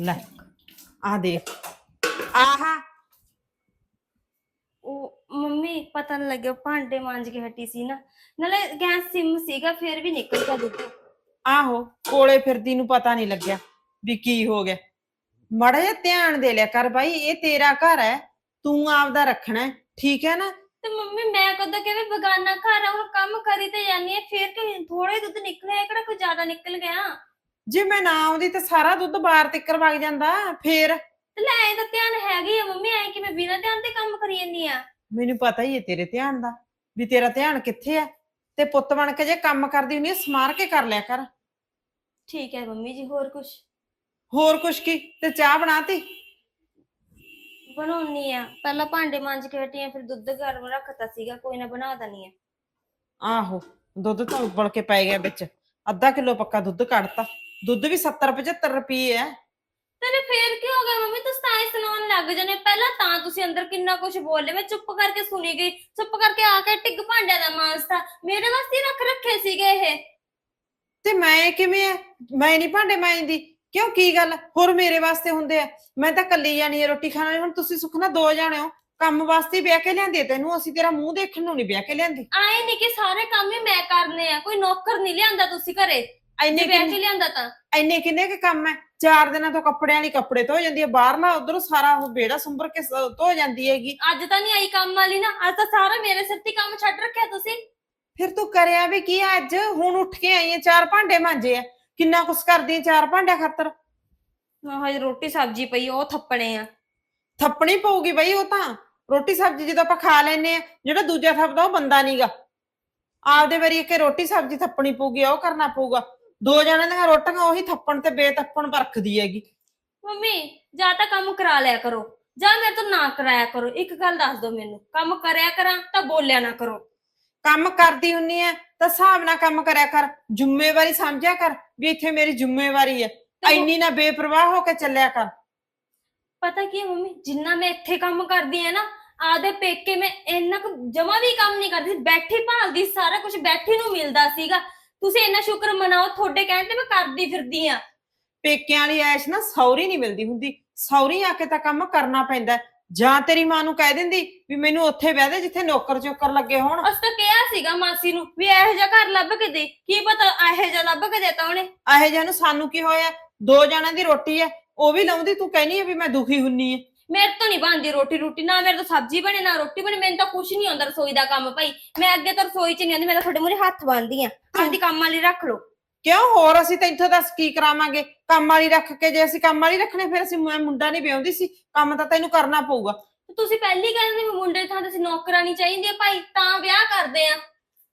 ਲੈ। ਆ ਦੇਖ। ਆਹਾ। ਉਹ ਮੰਮੀ ਪਤਾ ਨਹੀਂ ਲੱਗਿਆ ਭਾਂਡੇ ਮਾਂਜ ਕੇ ਹਟੀ ਸੀ ਨਾ। ਨਾਲੇ ਗੈਸ ਸਿਮ ਸੀਗਾ ਫਿਰ ਵੀ ਨਿਕਲ ਗਿਆ ਦੁੱਧ। ਆਹੋ ਕੋਲੇ ਫਿਰਦੀ ਨੂੰ ਪਤਾ ਨਹੀਂ ਲੱਗਿਆ ਵੀ ਕੀ ਹੋ ਗਿਆ। ਮੜਾ ਜਿਹਾ ਧਿਆਨ ਦੇ ਲਿਆ ਕਰ ਬਾਈ ਇਹ ਤੇਰਾ ਘਰ ਹੈ ਤੂੰ ਆਪਦਾ ਰੱਖਣਾ ਹੈ, ਠੀਕ ਹੈ ਨਾ? ਤੇ ਮੰਮੀ ਮੈਂ ਕਦੋਂ ਕਿਵੇਂ ਬਗਾਨਾ ਘਰ ਆ ਹੁਣ ਕੰਮ ਕਰੀ ਤੇ ਜਾਨੀ ਆ ਫਿਰ ਕਿ ਥੋੜਾ ਹੀ ਦੁੱਧ ਨਿਕਲਿਆ ਇਹ ਕਿਹੜਾ ਕੋਈ ਜ਼ਿਆਦਾ ਨਿਕਲ ਗਿਆ? ਜੇ ਮੈਂ ਨਾ ਆਉਂਦੀ ਤਾਂ ਸਾਰਾ ਦੁੱਧ ਬਾਹਰ ਤਿੱਕਰ ਵਗ ਜਾਂਦਾ ਫੇਰ? ਤੇ ਲੈ ਇਹ ਤਾਂ ਧਿਆਨ ਹੈਗੀ ਆ ਮੰਮੀ ਐ ਕਿ ਮੈਂ ਬਿਨਾਂ ਧਿਆਨ ਤੇ ਕੰਮ ਕਰੀ ਜਾਂਦੀ ਆ? ਮੈਨੂੰ ਪਤਾ ਹੀ ਹੈ ਤੇਰੇ ਧਿਆਨ ਦਾ ਵੀ ਤੇਰਾ ਧਿਆਨ ਕਿੱਥੇ ਹੈ ਤੇ ਪੁੱਤ ਬਣ ਕੇ ਜੇ ਕੰਮ ਕਰਦੀ ਹੁੰਦੀ ਹੈ ਸਮਾਰ ਕੇ ਕਰ ਲਿਆ ਕਰ। ਠੀਕ ਹੈ ਮੰਮੀ ਜੀ ਹੋਰ ਕੁਛ? ਹੋਰ ਕੁਛ ਕੀ? ਤੇ ਚਾਹ ਬਣਾਤੀ? ਬਣਾਉਣੀ ਆ। ਪਹਿਲਾਂ ਭਾਂਡੇ ਮਾਂਜ ਕੇ ਹਟੀ ਆ ਫਿਰ ਦੁੱਧ ਗਰਮ ਰੱਖਤਾ ਸੀਗਾ ਕੋਈ ਨਾ ਬਣਾ ਦਨੀ ਆ। ਆਹੋ ਦੁੱਧ ਤਾਂ ਉਬਲ ਕੇ ਪੈ ਗਿਆ ਵਿੱਚ। ਅੱਧਾ ਕਿਲੋ ਪੱਕਾ ਦੁੱਧ ਕੱਢਤਾ। ਦੁੱਧ ਵੀ 70 75 ਰੁਪਏ ਹੈ। ਤੇਰੇ ਫੇਰ ਕੀ ਹੋ ਗਿਆ ਮੰਮੀ? ਤੁਸੀਂ ਤਾਂ ਹੀ ਸੁਣਾਉਣ ਲੱਗ ਜਨੇ ਪਹਿਲਾਂ ਤਾਂ ਤੁਸੀਂ ਅੰਦਰ ਕਿੰਨਾ ਕੁਝ ਬੋਲੇ। ਮੈਂ ਚੁੱਪ ਕਰਕੇ ਸੁਣੀ ਗਈ। ਚੁੱਪ ਕਰਕੇ ਆ ਕੇ ਟਿੱਗ ਭਾਂਡਿਆਂ ਦਾ ਮਾਂਜਤਾ ਮੇਰੇ ਵਾਸਤੇ ਹੀ ਰੱਖ ਰੱਖੇ ਸੀਗੇ ਇਹ। ਤੇ ਮੈਂ ਕਿਵੇਂ ਐ ਮੈਂ ਨਹੀਂ ਭਾਂਡੇ ਮਾਂਜਦੀ। ਕਿਉਂ? ਕੀ ਗੱਲ? ਹੋਰ ਮੇਰੇ ਵਾਸਤੇ ਹੁੰਦੇ ਆ। ਮੈਂ ਤਾਂ ਕੱਲੀ ਜਾਣੀ ਆ ਰੋਟੀ ਖਾਣ ਵਾਲੀ। ਹੁਣ ਤੁਸੀਂ ਸੁਖਨਾ ਦੋ ਜਾਣੇ ਹੋ। ਕੰਮ ਵਾਸਤੇ ਹੀ ਵਿਆਹ ਕੇ ਲਿਆਂਦੇ। ਤੈਨੂੰ ਅਸੀਂ ਤੇਰਾ ਮੂੰਹ ਦੇਖਣ ਨੂੰ ਨਹੀਂ ਵਿਆਹ ਕੇ ਲਿਆਂਦੀ। ਆਏ ਨਹੀਂ ਕਿ ਸਾਰੇ ਕੰਮ ਹੀ ਮੈਂ ਕਰਨੇ ਆ। ਕੋਈ ਨੌਕਰ ਨਹੀਂ ਲਿਆਂਦਾ ਤੁਸੀਂ ਘਰੇ। ਐਨੇ ਵਿਆਹ ਕਿੰਨੇ ਕੇ ਲਿਆਂਦਾ ਤਾਂ। ਐਨੇ ਕਿੰਨੇ ਕੁ ਕੰਮ ਐ? ਚਾਰ ਦਿਨਾਂ ਤੋਂ ਕੱਪੜਿਆਂ ਵਾਲੀ ਕੱਪੜੇ ਧੋ ਜਾਂਦੀ ਹੈ ਬਾਹਰ ਨਾ ਉਧਰ ਸਾਰਾ ਉਹ ਬੇੜਾ ਸੰਭਰ ਕੇ ਸ- ਧੋ ਜਾਂਦੀ ਹੈਗੀ। ਅੱਜ ਤਾਂ ਨਹੀਂ ਆਈ ਕੰਮ ਵਾਲੀ ਨਾ। ਅੱਜ ਤਾਂ ਸਾਰਾ ਮੇਰੇ ਸਿਰ ਤੇ ਹੀ ਕੰਮ ਛੱਡ ਰੱਖਿਆ ਤੁਸੀਂ। ਫਿਰ ਤੂੰ ਕਰਿਆ ਵੀ ਕੀ ਆ ਅੱਜ? ਹੁਣ ਉੱਠ ਕੇ ਆਈ ਚਾਰ ਭਾਂਡੇ ਮਾਂਜੇ ਆ ਕਿੰਨਾ ਕੁਛ ਕਰਦੀ ਐ ਚਾਰ ਭਾਂਡਿਆਂ ਖਾਤਰ? ਮੈਂ ਹਜੇ ਰੋਟੀ ਸਬਜ਼ੀ ਪਈ ਉਹ ਥੱਪਣੇ ਆ। ਥੱਪਣੀ ਪਊਗੀ ਬਈ ਉਹ ਤਾਂ। ਰੋਟੀ ਸਬਜ਼ੀ ਜਦੋਂ ਆਪਾਂ ਖਾ ਲੈਨੇ ਆ ਜਿਹੜਾ ਦੂਜਾ ਥੱਪਦਾ ਉਹ ਬੰਦਾ ਨਹੀਂਗਾ ਆਪਦੇ ਵਾਰੀ ਕਿ ਰੋਟੀ ਸਬਜ਼ੀ ਥੱਪਣੀ ਪਊਗੀ ਉਹ ਕਰਨਾ ਪਊਗਾ। ਦੋ ਜਣਾਂ ਦੀਆਂ ਰੋਟੀਆਂ ਉਹੀ ਥੱਪਣ ਤੇ ਬੇਤੱਪਣ ਪਰਖਦੀ ਹੈਗੀ। ਮੰਮੀ ਜਾਂ ਤਾਂ ਕੰਮ ਕਰਾ ਲਿਆ ਕਰੋ ਜਾਂ ਮੇਰੇ ਤੋਂ ਨਾ ਕਰਾਇਆ ਕਰੋ। ਇੱਕ ਗੱਲ ਦੱਸ ਦਿਓ ਮੈਨੂੰ ਕੰਮ ਕਰਿਆ ਕਰਾਂ ਤਾਂ ਬੋਲਿਆ ਨਾ ਕਰੋ। ਕੰਮ ਕਰਦੀ ਹੁੰਨੀ ਐ ਤਾਂ ਹਿਸਾਬ ਨਾਲ ਕੰਮ ਕਰਿਆ ਕਰ ਜ਼ਿੰਮੇਵਾਰੀ ਸਮਝਿਆ ਕਰ ਵੀ ਇੱਥੇ ਮੇਰੀ ਜ਼ਿੰਮੇਵਾਰੀ ਐ ਇੰਨੀ ਨਾ ਬੇਪਰਵਾਹ ਹੋ ਕੇ ਚੱਲਿਆ ਕਰ। ਪਤਾ ਕੀ ਹੈ ਮੰਮੀ ਜਿੰਨਾ ਮੈਂ ਇੱਥੇ ਕੰਮ ਕਰਦੀ ਆ ਨਾ ਆਦੇ ਪੇਕੇ ਮੈਂ ਇੰਨਾ ਕੁ ਜਮਾ ਵੀ ਕੰਮ ਨਹੀਂ ਕਰਦੀ ਸੀ। ਬੈਠੀ ਭਾਲਦੀ ਸੀ, ਸਾਰਾ ਕੁਝ ਬੈਠੀ ਨੂੰ ਮਿਲਦਾ ਸੀਗਾ। ਤੁਸੀਂ ਇੰਨਾ ਸ਼ੁਕਰ ਮਨਾਓ ਤੁਹਾਡੇ ਕਹਿਣ ਤੇ ਮੈਂ ਕਰਦੀ ਫਿਰਦੀ ਆ। ਪੇਕਿਆਂ ਵਾਲੀ ਐਸ਼ ਨਾ ਸੌਰੀ ਨਹੀਂ ਮਿਲਦੀ ਹੁੰਦੀ। ਸੌਰੀ ਆ ਕੇ ਤਾਂ ਕੰਮ ਕਰਨਾ ਪੈਂਦਾ ਹੈ। ਜਾਂ ਤੇਰੀ ਮਾਂ ਨੂੰ ਕਹਿ ਦਿੰਦੀ ਵੀ ਮੈਨੂੰ ਉੱਥੇ ਬਹਿ ਦੇ ਜਿੱਥੇ ਨੌਕਰ ਚੋਕਰ ਲੱਗੇ ਹੋਣ। ਅਸ ਤਾਂ ਕਿਹਾ ਸੀਗਾ ਮਾਸੀ ਨੂੰ ਵੀ ਇਹੋ ਜਿਹਾ ਘਰ ਲੱਭ ਕੇ ਦੇ। ਕੀ ਪਤਾ ਇਹੋ ਜਿਹਾ ਲੱਭ ਕੇ ਦੇਤਾ ਉਹਨੇ। ਇਹੋ ਜਿਹਾ ਨੂੰ ਸਾਨੂੰ ਕੀ ਹੋਇਆ? ਦੋ ਜਣਾਂ ਦੀ ਰੋਟੀ ਐ ਉਹ ਵੀ ਲਾਉਂਦੀ ਤੂੰ ਕਹਿਨੀ ਐ ਵੀ ਮੈਂ ਦੁਖੀ ਹੁੰਨੀ ਐ ਮੇਰੇ ਤੋਂ ਨਹੀਂ ਬਣਦੀ ਰੋਟੀ ਰੋਟੀ ਨਾ ਮੇਰੇ ਤੋਂ ਸਬਜ਼ੀ ਬਣੇ ਨਾ ਰੋਟੀ ਬਣੇ ਮੈਨੂੰ ਤਾਂ ਕੁਝ ਨਹੀਂ ਆਉਂਦਾ ਰਸੋਈ ਦਾ ਕੰਮ ਭਾਈ। ਮੈਂ ਅੱਗੇ ਤਾਂ ਰਸੋਈ 'ਚ ਨਹੀਂ ਆਉਂਦੀ ਮੈਂ ਤਾਂ ਤੁਹਾਡੇ ਮੂਹਰੇ ਹੱਥ ਬੰਨਦੀ ਆ। ਆਪਦੀ ਕੰਮ ਵਾਲੀ ਰੱਖ ਲਓ। ਕਿਉਂ? ਹੋਰ ਅਸੀਂ ਤੈਨੂੰ ਦੱਸ ਕੀ ਕਰਾਵਾਂਗੇ? ਕੰਮ ਵਾਲੀ ਰੱਖ ਕੇ ਜੇ ਅਸੀਂ ਕੰਮ ਵਾਲੀ ਰੱਖਣੇ ਫਿਰ ਅਸੀਂ ਮੈਂ ਮੁੰਡਾ ਨਹੀਂ ਵਿਆਉਂਦੀ ਸੀ। ਕੰਮ ਤਾਂ ਤੈਨੂੰ ਕਰਨਾ ਪਊਗਾ। ਤੇ ਤੁਸੀਂ ਪਹਿਲੀ ਕਹਿੰਦੇ ਵੀ ਮੁੰਡੇ ਦੀ ਥਾਂ ਤੇ ਅਸੀਂ ਨੌਕਰਾਨੀ ਚਾਹੀਦੀ ਆ ਭਾਈ ਤਾਂ ਵਿਆਹ ਕਰਦੇ ਆ।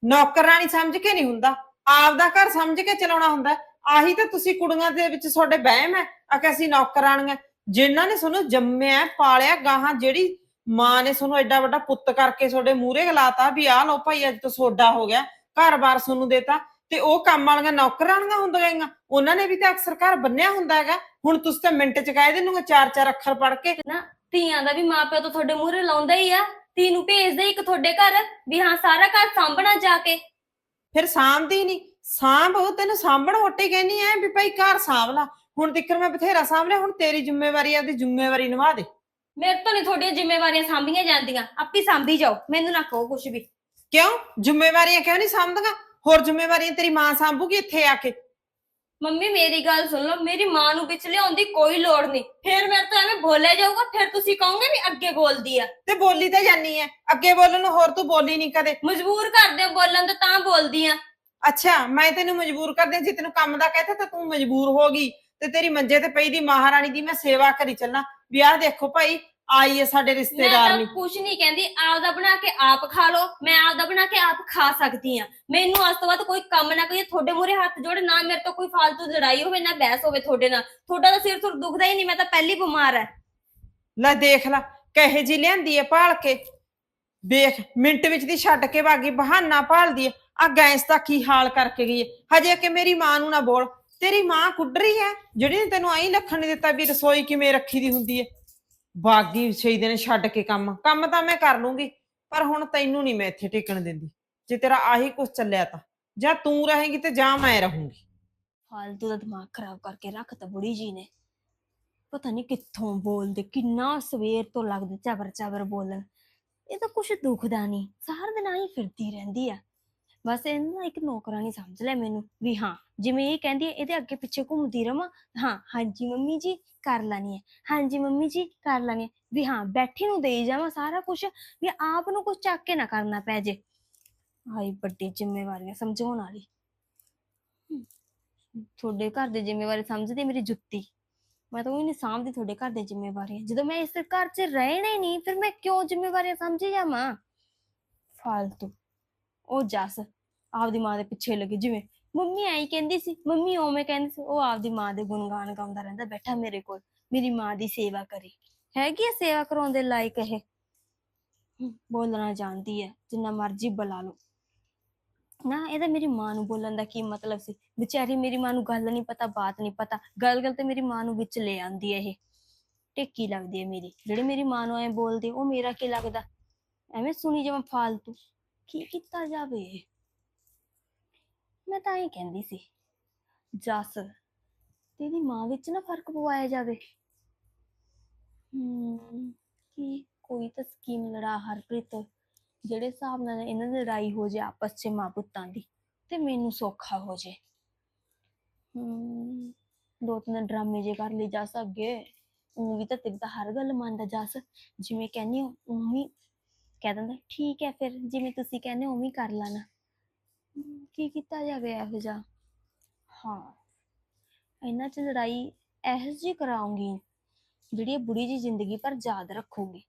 ਨੌਕਰਾਨੀ ਸਮਝ ਕੇ ਨਹੀਂ ਹੁੰਦਾ। ਆਪਦਾ ਘਰ ਸਮਝ ਕੇ ਚਲਾਉਣਾ ਹੁੰਦਾ। ਆਹੀ ਤਾਂ ਤੁਸੀਂ ਕੁੜੀਆਂ ਦੇ ਵਿੱਚ ਤੁਹਾਡੇ ਵਹਿਮ ਹੈ। ਆ ਕਿ ਅਸੀਂ ਨੌਕਰਾਨੀਆਂ ਜਿਨ੍ਹਾਂ ਨੇ ਤੁਹਾਨੂੰ ਜੰਮਿਆ ਪਾਲਿਆ ਗਾਹਾਂ ਜਿਹੜੀ ਮਾਂ ਨੇ ਤੁਹਾਨੂੰ ਐਡਾ ਵੱਡਾ ਪੁੱਤ ਕਰਕੇ ਤੁਹਾਡੇ ਮੂਹਰੇ ਗਲਾਤਾ ਵੀ ਆਹ ਲਓ ਭਾਈ ਅੱਜ ਤੋਂ ਸੋਡਾ ਹੋ ਗਿਆ ਘਰ-ਬਾਰ ਤੁਹਾਨੂੰ ਦੇਤਾ ਤੇ ਉਹ ਕੰਮ ਵਾਲੀਆਂ ਨੌਕਰਾਨੀਆਂ ਹੁੰਦੀਆਂ ਗਈਆਂ। ਉਹਨਾਂ ਨੇ ਵੀ ਤਾਂ ਅਕਸਰ ਘਰ ਬੰਨਿਆ ਹੁੰਦਾ ਹੈਗਾ। ਹੁਣ ਤੁਸੀਂ ਤਾਂ ਮਿੰਟ ਚ ਕਹਿ ਦਿੰਦੇ ਚਾਰ ਚਾਰ ਅੱਖਰ ਪੜ ਕੇ। ਧੀਆਂ ਦਾ ਵੀ ਮਾਪਿਓ ਤੋਂ ਤੁਹਾਡੇ ਮੂਹਰੇ ਲਾਉਂਦਾ ਹੀ ਆ। ਧੀ ਨੂੰ ਭੇਜਦਾ ਇੱਕ ਤੁਹਾਡੇ ਘਰ ਵੀ ਹਾਂ ਸਾਰਾ ਘਰ ਸਾਂਭਣਾ ਜਾ ਕੇ। ਫਿਰ ਸਾਂਭਦੀ ਨਹੀਂ ਸਾਂਭ ਉਹ ਤੈਨੂੰ ਸਾਂਭਣ ਹੋਟੇ ਕਹਿੰਦੀ ਐ ਵੀ ਭਾਈ ਘਰ ਸਾਂਭ ਲਾ। ਹੁਣ ਤਿੱਕਰ ਮੈਂ ਬਥੇਰਾ ਸਾਂਭ ਲਿਆ ਹੁਣ ਤੇਰੀ ਜ਼ਿੰਮੇਵਾਰੀ ਆ ਉਹਦੀ ਜ਼ਿੰਮੇਵਾਰੀ ਨਿਭਾ ਦੇ। ਮੇਰੇ ਤੋਂ ਨਹੀਂ ਤੁਹਾਡੀਆਂ ਜ਼ਿੰਮੇਵਾਰੀਆਂ ਸਾਂਭੀਆਂ ਜਾਂਦੀਆਂ ਆਪੇ ਸਾਂਭੀ ਜਾਓ ਮੈਨੂੰ ਨਾ ਕਹੋ ਕੁਝ ਵੀ। ਕਿਉਂ? ਜ਼ਿੰਮੇਵਾਰੀਆਂ ਕਿਉਂ ਨਹੀਂ ਸਾਂਭਦੀਆਂ? ਹੋਰ ਜ਼ਿੰਮੇਵਾਰੀਆਂ ਤੇਰੀ ਮਾਂ ਸਾਂਭੂਗੀ ਇੱਥੇ ਆ ਕੇ? ਮੰਮੀ ਮੇਰੀ ਗੱਲ ਸੁਣ ਲਓ ਮੇਰੀ ਮਾਂ ਨੂੰ ਵਿੱਚ ਲਿਆਉਣ ਦੀ ਕੋਈ ਲੋੜ ਨਹੀਂ। ਫਿਰ ਮੇਰੇ ਤੋਂ ਐਵੇਂ ਬੋਲਿਆ ਜਾਊਗਾ ਫਿਰ ਤੁਸੀਂ ਕਹੋਗੇ ਵੀ ਅੱਗੇ ਬੋਲਦੀ ਆ। ਤੇ ਬੋਲੀ ਤਾਂ ਜਾਨੀ ਐ। ਅੱਗੇ ਬੋਲਣ ਨੂੰ ਹੋਰ ਤੂੰ ਬੋਲੀ ਨਹੀਂ ਕਦੇ। ਮਜਬੂਰ ਕਰਦੇ ਹੋ ਬੋਲਣ ਤੋਂ ਤਾਂ ਬੋਲਦੀ ਆ। ਅੱਛਾ ਮੈਂ ਤੈਨੂੰ ਮਜਬੂਰ ਕਰਦੀ ਜੇ ਤੈਨੂੰ ਕੰਮ ਦਾ ਕਹਤਾ ਤਾਂ ਤੂੰ ਮਜਬੂਰ ਹੋ ਗਈ। ਤੇ ਤੇਰੀ ਮੰਜੇ ਤੇ ਪਈ ਦੀ ਮਹਾਰਾਣੀ ਦੀ ਮੈਂ ਸੇਵਾ ਕਰੀ ਚੱਲਣਾ ਵੀ ਆਹ ਦੇਖੋ ਭਾਈ ਆਈ ਐ ਸਾਡੇ ਮੈਂ ਰਿਸ਼ਤੇਦਾਰ ਤਾਂ ਨਹੀਂ ਕੁਝ ਨਹੀਂ ਕਹਿੰਦੀ ਆਪਦਾ ਬਣਾ ਕੇ ਆਪ ਖਾ ਲਓ ਮੈਂ ਆਪਦਾ ਬਣਾ ਕੇ ਆਪ ਖਾ ਸਕਦੀ ਆ। ਮੈਨੂੰ ਅੱਜ ਤੋਂ ਬਾਅਦ ਕੋਈ ਕੰਮ ਨਾ ਕਰੀਏ ਤੁਹਾਡੇ ਮੂਹਰੇ ਹੱਥ ਜੋੜੇ ਨਾ ਮੇਰੇ ਤੋਂ ਕੋਈ ਫालतू ਲੜਾਈ ਹੋਵੇ ਨਾ ਬਹਿਸ ਹੋਵੇ ਤੁਹਾਡੇ ਨਾਲ। ਤੁਹਾਡਾ ਤਾਂ ਸਿਰ ਸੁਰ ਦੁਖਦਾ ਹੀ ਨਹੀਂ ਮੈਂ ਤਾਂ ਪਹਿਲੀ ਬਿਮਾਰ ਐ ਲੈ ਦੇਖ ਲੈ ਕਹੇ ਜੀ ਲਿਆਂਦੀ ਐ ਭਾਲ ਕੇ। ਦੇਖ ਮਿੰਟ ਵਿੱਚ ਦੀ ਛੱਡ ਕੇ ਭਾਗੀ ਬਹਾਨਾ ਭਾਲਦੀ ਐ ਆ ਗੈਸ ਦਾ ਕੀ ਹਾਲ ਕਰਕੇ ਗਈ ਐ ਹਜੇ ਕਿ ਮੇਰੀ ਮਾਂ ਨੂੰ ਨਾ ਬੋਲ। ਤੇਰੀ ਮਾਂ ਕੁੱਡਰੀ ਹੈ? ਜਿਹੜੀ ਨੇ ਤੈਨੂੰ ਆਈ ਲੱਖਣ ਨਹੀਂ ਦਿੱਤਾ ਵੀ ਰਸੋਈ ਕਿਵੇਂ ਰੱਖੀ ਦੀ ਹੁੰਦੀ ਐ ਬਾਗੀ ਛੇ ਦਿਨ ਛੱਡ ਕੇ ਕੰਮ। ਕੰਮ ਤਾਂ ਮੈਂ ਕਰ ਲੂੰਗੀ, ਪਰ ਹੁਣ ਤੈਨੂੰ ਨਹੀਂ ਮੈਂ ਇੱਥੇ ਟਿਕਣ ਦਿੰਦੀ। ਜੇ ਤੇਰਾ ਆਹੀ ਕੁਝ ਚੱਲਿਆ ਤਾਂ। ਜਾਂ ਤੂੰ ਰਹੇਂਗੀ ਤੇ ਜਾਂ ਮੈਂ ਰਹੂੰਗੀ। ਫਾਲਤੂ ਦਾ ਦਿਮਾਗ ਖਰਾਬ ਕਰਕੇ ਰੱਖਤਾ ਬੁੜੀ ਜੀ ਨੇ। ਪਤਾ ਨਹੀਂ ਕਿੱਥੋਂ ਬੋਲਦੇ, ਕਿੰਨਾ ਸਵੇਰ ਤੋਂ ਲੱਗਦੇ ਚਬਰ ਚਬਰ ਬੋਲਣ। ਇਹ ਤਾਂ ਕੁਛ ਦੁਖਦਾ ਨਹੀਂ। ਸਾਰਾ ਦਿਨ ਆਈ ਫਿਰਦੀ ਰਹਿੰਦੀ ਆ। ਬਸ ਇਹਨੂੰ ਨਾ ਇੱਕ ਨੌਕਰਾਨੀ ਸਮਝ ਲੈ ਮੈਨੂੰ ਵੀ ਹਾਂ, ਜਿਵੇਂ ਇਹ ਕਹਿੰਦੀ ਹੈ, ਇਹਦੇ ਅੱਗੇ ਪਿੱਛੇ ਘੁੰਮਦੀ ਰਵਾਂ, ਹਾਂ, ਹਾਂਜੀ ਮੰਮੀ ਜੀ, ਕਰ ਲੈਣੀ ਹੈ। ਹਾਂਜੀ ਮੰਮੀ ਜੀ, ਕਰ ਲੈਣੀ ਹੈ। ਵੀ ਹਾਂ, ਬੈਠੀ ਨੂੰ ਦੇਈ ਜਾਵਾਂ ਸਾਰਾ ਕੁਝ ਵੀ ਆਪ ਨੂੰ ਕੁਝ ਚੱਕ ਕੇ ਨਾ ਕਰਨਾ ਪੈ ਜੇ। ਹਾਈ ਵੱਡੀ ਜ਼ਿੰਮੇਵਾਰੀਆਂ ਸਮਝਾਉਣ ਵਾਲੀ। ਤੁਹਾਡੇ ਘਰ ਦੇ ਜ਼ਿੰਮੇਵਾਰੀ ਸਮਝਦੀ ਮੇਰੀ ਜੁੱਤੀ। ਮੈਂ ਤਾਂ ਉਹ ਨਹੀਂ ਸਾਂਭਦੀ ਤੁਹਾਡੇ ਘਰ ਦੇ ਜ਼ਿੰਮੇਵਾਰੀਆਂ ਜਦੋਂ ਮੈਂ ਇਸ ਘਰ 'ਚ ਰਹਿਣਾ ਹੀ ਨਹੀਂ, ਫਿਰ ਮੈਂ ਕਿਉਂ ਜ਼ਿੰਮੇਵਾਰੀਆਂ ਸਮਝੀ ਜਾਵਾਂ? ਫਾਲਤੂ। ਉਹ ਜੱਸ ਆਪਦੀ ਮਾਂ ਦੇ ਪਿੱਛੇ ਲੱਗੀ, ਜਿਵੇਂ ਮੰਮੀ ਆਈ ਕਹਿੰਦੀ ਸੀ, ਮੰਮੀ ਓਵੇਂ ਕਹਿੰਦੀ ਸੀ, ਉਹ ਆਪਦੀ ਮਾਂ ਦੇ ਗੁਣਗਾਨ ਗਾਉਂਦਾ ਰਹਿੰਦਾ, ਬੈਠਾ ਮੇਰੇ ਕੋਲ, ਮੇਰੀ ਮਾਂ ਦੀ ਸੇਵਾ ਕਰੇ। ਹੈਗੀ ਆ ਸੇਵਾ ਕਰਾਉਣ ਦੇ ਲਾਇਕ ਇਹ? ਬੋਲਣਾ ਜਾਣਦੀ ਹੈ ਜਿੰਨਾ ਮਰਜ਼ੀ ਬੁਲਾ ਲਓ। ਨਾ ਇਹਦਾ ਮੇਰੀ ਮਾਂ ਨੂੰ ਬੋਲਣ ਦਾ ਕੀ ਮਤਲਬ ਸੀ? ਵਿਚਾਰੀ ਮੇਰੀ ਮਾਂ ਨੂੰ ਗੱਲ ਨਹੀਂ ਪਤਾ, ਬਾਤ ਨਹੀਂ ਪਤਾ ਗੱਲ ਗੱਲ ਤੇ ਮੇਰੀ ਮਾਂ ਨੂੰ ਵਿੱਚ ਲੈ ਆਂਦੀ ਹੈ ਇਹ। ਟੇਕੀ ਲੱਗਦੀ ਹੈ ਮੇਰੀ, ਜਿਹੜੀ ਮੇਰੀ ਮਾਂ ਨੂੰ ਐ ਬੋਲਦੀ, ਉਹ ਮੇਰਾ ਕੀ ਲੱਗਦਾ? ਐਵੇਂ ਸੁਣੀ ਜਾਵਾਂ ਫਾਲਤੂ। ਕੀ ਕੀਤਾ ਜਾਵੇ ਮੈਂ ਤਾਂ ਹੀ ਕਹਿੰਦੀ ਸੀ ਤੇ ਤੇਰੀ ਮਾਂ ਵਿੱਚ ਨਾ ਫ਼ਰਕ ਪਵਾਇਆ ਜਾਵੇ। ਹਮ ਕੀ ਕੋਈ ਤਾਂ ਸਕੀਮ ਲੜਾ ਹਰਪ੍ਰੀਤ, ਜਿਹੜੇ ਹਿਸਾਬ ਨਾਲ ਇਹਨਾਂ ਦੀ ਲੜਾਈ ਹੋ ਜੇ ਆਪਸ 'ਚ ਮਾਂ ਪੁੱਤਾਂ ਦੀ, ਤੇ ਮੈਨੂੰ ਸੌਖਾ ਹੋ ਜੇ। ਹਮ ਦੋ ਤਿੰਨ ਡਰਾਮੇ ਜੇ ਕਰ ਲਈ ਜਾ ਅੱਗੇ ਉਹ ਵੀ ਤਾਂ ਤੇਰੀ ਤਾਂ ਹਰ ਗੱਲ ਮੰਨਦਾ ਜਸ, ਜਿਵੇਂ ਕਹਿੰਦੀ ਹੋ ਉਵੇਂ ਕਹਿ ਦਿੰਦਾ, ਠੀਕ ਹੈ ਫਿਰ, ਜਿਵੇਂ ਤੁਸੀਂ ਕਹਿੰਦੇ ਹੋ, ਉਵੇਂ ਕਰ ਲੈਣਾ। ਕੀ ਕੀਤਾ ਜਾਵੇ ਇਹੋ ਜਿਹਾ? ਹਾਂ। ਇਹਨਾਂ 'ਚ ਲੜਾਈ ਇਹੋ ਜਿਹੀ ਕਰਾਉਂਗੀ ਜਿਹੜੀ ਇਹ ਬੁੜੀ ਜੀ ਜ਼ਿੰਦਗੀ ਪਰ ਯਾਦ ਰੱਖੂਗੀ।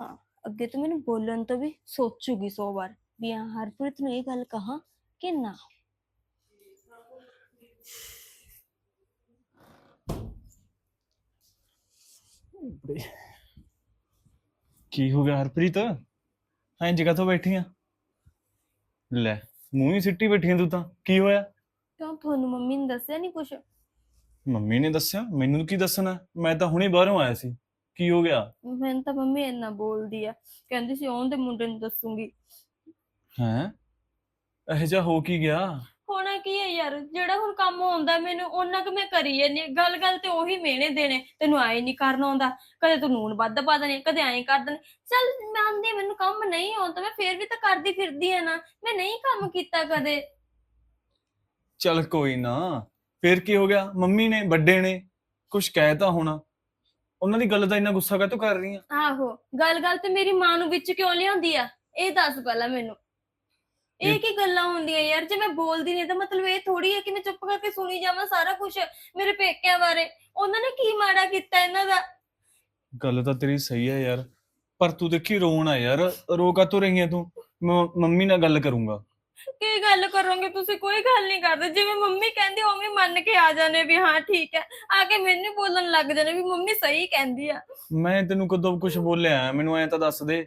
ਹਾਂ। ਅੱਗੇ ਤੋਂ ਮੈਨੂੰ ਬੋਲਣ ਤੋਂ ਵੀ ਸੋਚੂਗੀ ਸੌ ਵਾਰ ਵੀ ਹਾਂ ਹਰਪ੍ਰੀਤ ਨੂੰ ਇਹ ਗੱਲ ਕਹਾਂ ਕਿ ਨਾ? ਕੀ ਹੋ ਗਿਆ ਹਰਪ੍ਰੀਤ? ਐਂ ਜਗ੍ਹਾ ਤੋਂ ਬੈਠੀ ਆ। ਲੈ। ਮੂੰਹ ਹੀ ਸਿੱਟੀ ਬੈਠੀ ਆਂ ਤੂੰ ਤਾਂ ਕੀ ਹੋਇਆ? ਕਿਉਂ ਤੁਹਾਨੂੰ ਮੰਮੀ ਨੇ ਦੱਸਿਆ ਨਹੀਂ ਕੁਛ? ਮੰਮੀ ਨੇ ਦੱਸਿਆ? ਮੈਨੂੰ ਕੀ ਦੱਸਣਾ? ਮੈਂ ਤਾਂ ਹੁਣੇ ਬਾਹਰੋਂ ਆਇਆ ਸੀ। ਕੀ ਹੋ ਗਿਆ? ਮੈਨੂੰ ਤਾਂ ਮੰਮੀ ਇੰਨਾ ਬੋਲਦੀ ਆ। ਕਹਿੰਦੀ ਸੀ ਉਹਦੇ ਮੁੰਡੇ ਨੂੰ ਦੱਸੂਗੀ। ਹੈਂ? ਇਹ ਜਿਹਾ ਹੋ ਕੀ ਗਿਆ? ਹੋਣਾ ਕੀ ਹੈ ਯਾਰ? ਜਿਹੜਾ ਹੁਣ ਕੰਮ ਆਉਂਦਾ ਮੈਨੂੰ ਉਹਨਾਂ ਕਿ ਮੈਂ ਕਰੀ ਜਾਂਦੀ। ਗੱਲ ਗੱਲ ਤੇ ਉਹੀ ਮਿਹਣੇ ਦੇਣੇ। ਤੈਨੂੰ ਆਏ ਨਹੀਂ ਕਰਨਾ ਆਉਂਦਾ। ਕਦੇ ਤੂੰ ਨੂਨ ਵੱਧ ਪਾ ਦੇਣੇ ਕਦੇ ਐਂ ਕਰ ਦੇਣੇ। ਚੱਲ ਮੈਂ ਆਂਦੀ ਮੈਨੂੰ ਕੰਮ ਨਹੀਂ ਆਉਂਦਾ। ਮੈਂ ਫੇਰ ਵੀ ਤਾਂ ਕਰਦੀ ਫਿਰਦੀ ਆ ਨਾ। ਮੈਂ ਨਹੀਂ ਕੰਮ ਕੀਤਾ ਕਦੇ। ਚੱਲ ਕੋਈ ਨਾ। ਫੇਰ ਕੀ ਹੋ ਗਿਆ? ਮੰਮੀ ਨੇ ਵੱਡੇ ਨੇ ਕੁਝ ਕਹਿਤਾ ਹੋਣਾ। ਉਹਨਾਂ ਦੀ ਗੱਲ ਦਾ ਇੰਨਾ ਗੁੱਸਾ ਕਾਹਤੋਂ ਕਰ ਰਹੀ ਆ ਆਹੋ। ਗੱਲ ਗੱਲ ਤੇ ਮੇਰੀ ਮਾਂ ਨੂੰ ਵਿੱਚ ਕਿਉਂ ਲਿਆਉਂਦੀ ਆ? ਇਹ ਦੱਸ ਪਹਿਲਾਂ ਮੈਨੂੰ। ਇਹ ਕੀ ਗੱਲਾਂ ਹੁੰਦੀਆਂ ਯਾਰ? ਜੇ ਮੈਂ ਬੋਲਦੀ ਨਹੀਂ ਤਾਂ ਮਤਲਬ ਇਹ ਥੋੜੀ ਹੈ ਕਿ ਮੈਂ ਚੁੱਪ ਕਰਕੇ ਸੁਣੀ ਜਾਵਾਂ ਸਾਰਾ ਕੁਝ ਮੇਰੇ ਪੇਕਿਆਂ ਬਾਰੇ। ਉਹਨਾਂ ਨੇ ਕੀ ਮਾੜਾ ਕੀਤਾ ਇਹਨਾਂ ਦਾ? ਗੱਲ ਤਾਂ ਤੇਰੀ ਸਹੀ ਹੈ ਯਾਰ। ਪਰ ਤੂੰ ਦੇਖੀ ਰੋਣ ਆ ਯਾਰ। ਰੋ ਕਾਤੋਂ ਰਹੀ ਆ ਤੂੰ? ਮੈਂ ਮੰਮੀ ਨਾਲ ਗੱਲ ਕਰੂੰਗਾ। ਕੀ ਗੱਲ ਕਰੋਗੇ ਤੁਸੀਂ? ਕੋਈ ਗੱਲ ਨਹੀਂ ਕਰਦੇ। ਜਿਵੇਂ ਮੰਮੀ ਕਹਿੰਦੀ ਉਵੇਂ ਮੰਨ ਕੇ ਆ ਜਾਣੇ ਵੀ ਹਾਂ ਠੀਕ ਹੈ। ਆ ਕੇ ਮੈਨੂੰ ਬੋਲਣ ਲੱਗ ਜਾਣੇ ਵੀ ਮੰਮੀ ਸਹੀ ਕਹਿੰਦੀ ਆ। ਮੈਂ ਤੈਨੂੰ ਕਦੋਂ ਕੁਝ ਬੋਲਿਆ? ਮੈਨੂੰ ਐ ਤਾਂ ਦੱਸ ਦੇ।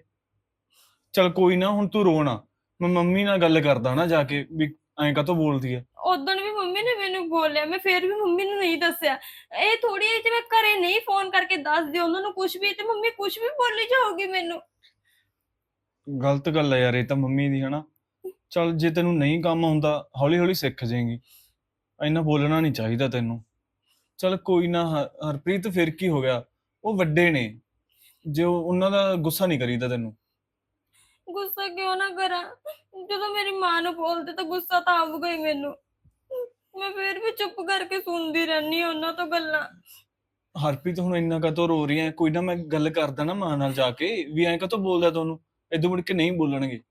ਚਲ ਕੋਈ ਨਾ ਹੁਣ ਤੂੰ ਰੋਣਾ ਮੈਂ ਮੰਮੀ ਨਾਲ ਗੱਲ ਕਰਦਾ ਨਾ ਜਾ ਕੇ ਵੀ ਐਂ ਕਾਤੋਂ ਬੋਲਦੀ ਐ ਉਦੋਂ ਵੀ ਮੰਮੀ ਨੇ ਮੈਨੂੰ ਬੋਲਿਆ ਮੈਂ ਫੇਰ ਵੀ ਮੰਮੀ ਨੂੰ ਨਹੀਂ ਦੱਸਿਆ। ਇਹ ਥੋੜੀ ਜਿਹੀ ਜਿਵੇਂ ਘਰੇ ਨਹੀਂ ਫੋਨ ਕਰਕੇ ਦੱਸ ਦਿਓ ਉਹਨਾਂ ਨੂੰ ਕੁਝ ਵੀ ਤੇ ਮੰਮੀ ਕੁਝ ਵੀ ਬੋਲੀ ਜਾਊਗੀ ਮੈਨੂੰ। ਗਲਤ ਗੱਲ ਐ ਯਾਰ ਇਹ ਤਾਂ ਮੰਮੀ ਦੀ ਹਨਾ? ਚਲ ਜੇ ਤੈਨੂੰ ਨਹੀਂ ਕੰਮ ਆਉਂਦਾ ਹੌਲੀ ਹੌਲੀ ਸਿੱਖ ਜਾਏਂਗੀ। ਇੰਨਾ ਬੋਲਣਾ ਨਹੀਂ ਚਾਹੀਦਾ ਤੈਨੂੰ। ਚਲ ਕੋਈ ਨਾ ਹਰਪ੍ਰੀਤ ਫਿਰ ਕੀ ਹੋ ਗਿਆ? ਉਹ ਵੱਡੇ ਨੇ। ਜੇ ਉਹ- ਉਹਨਾਂ ਦਾ ਗੁੱਸਾ ਨਹੀਂ ਕਰੀਦਾ ਤੈਨੂੰ। ਗੁੱਸਾ ਕਿਉਂ ਨਾ ਕਰਾਂ? ਜਦੋਂ ਮੇਰੀ ਮਾਂ ਨੂੰ ਬੋਲਦੇ ਤਾਂ ਗੁੱਸਾ ਤਾਂ ਆਊਗਾ ਹੀ ਮੈਨੂੰ। ਮੈਂ ਫੇਰ ਵੀ ਚੁੱਪ ਕਰਕੇ ਸੁਣਦੀ ਰਹਿੰਦੀ ਹਾਂ ਉਹਨਾਂ ਤੋਂ ਗੱਲਾਂ। ਹਰਪ੍ਰੀਤ ਹੁਣ ਇੰਨਾ ਕਾਤੋਂ ਰੋ ਰਹੀ ਐ ਕੋਈ ਨਾ ਮੈਂ ਗੱਲ ਕਰਦਾ ਨਾ ਮਾਂ ਨਾਲ ਜਾ ਕੇ। ਵੀ ਐਂ ਕਾਤੋਂ ਬੋਲਦਾ ਤੁਹਾਨੂੰ ਇਦੋਂ ਮੁੜ ਕੇ ਨਹੀਂ ਬੋਲਣਗੇ।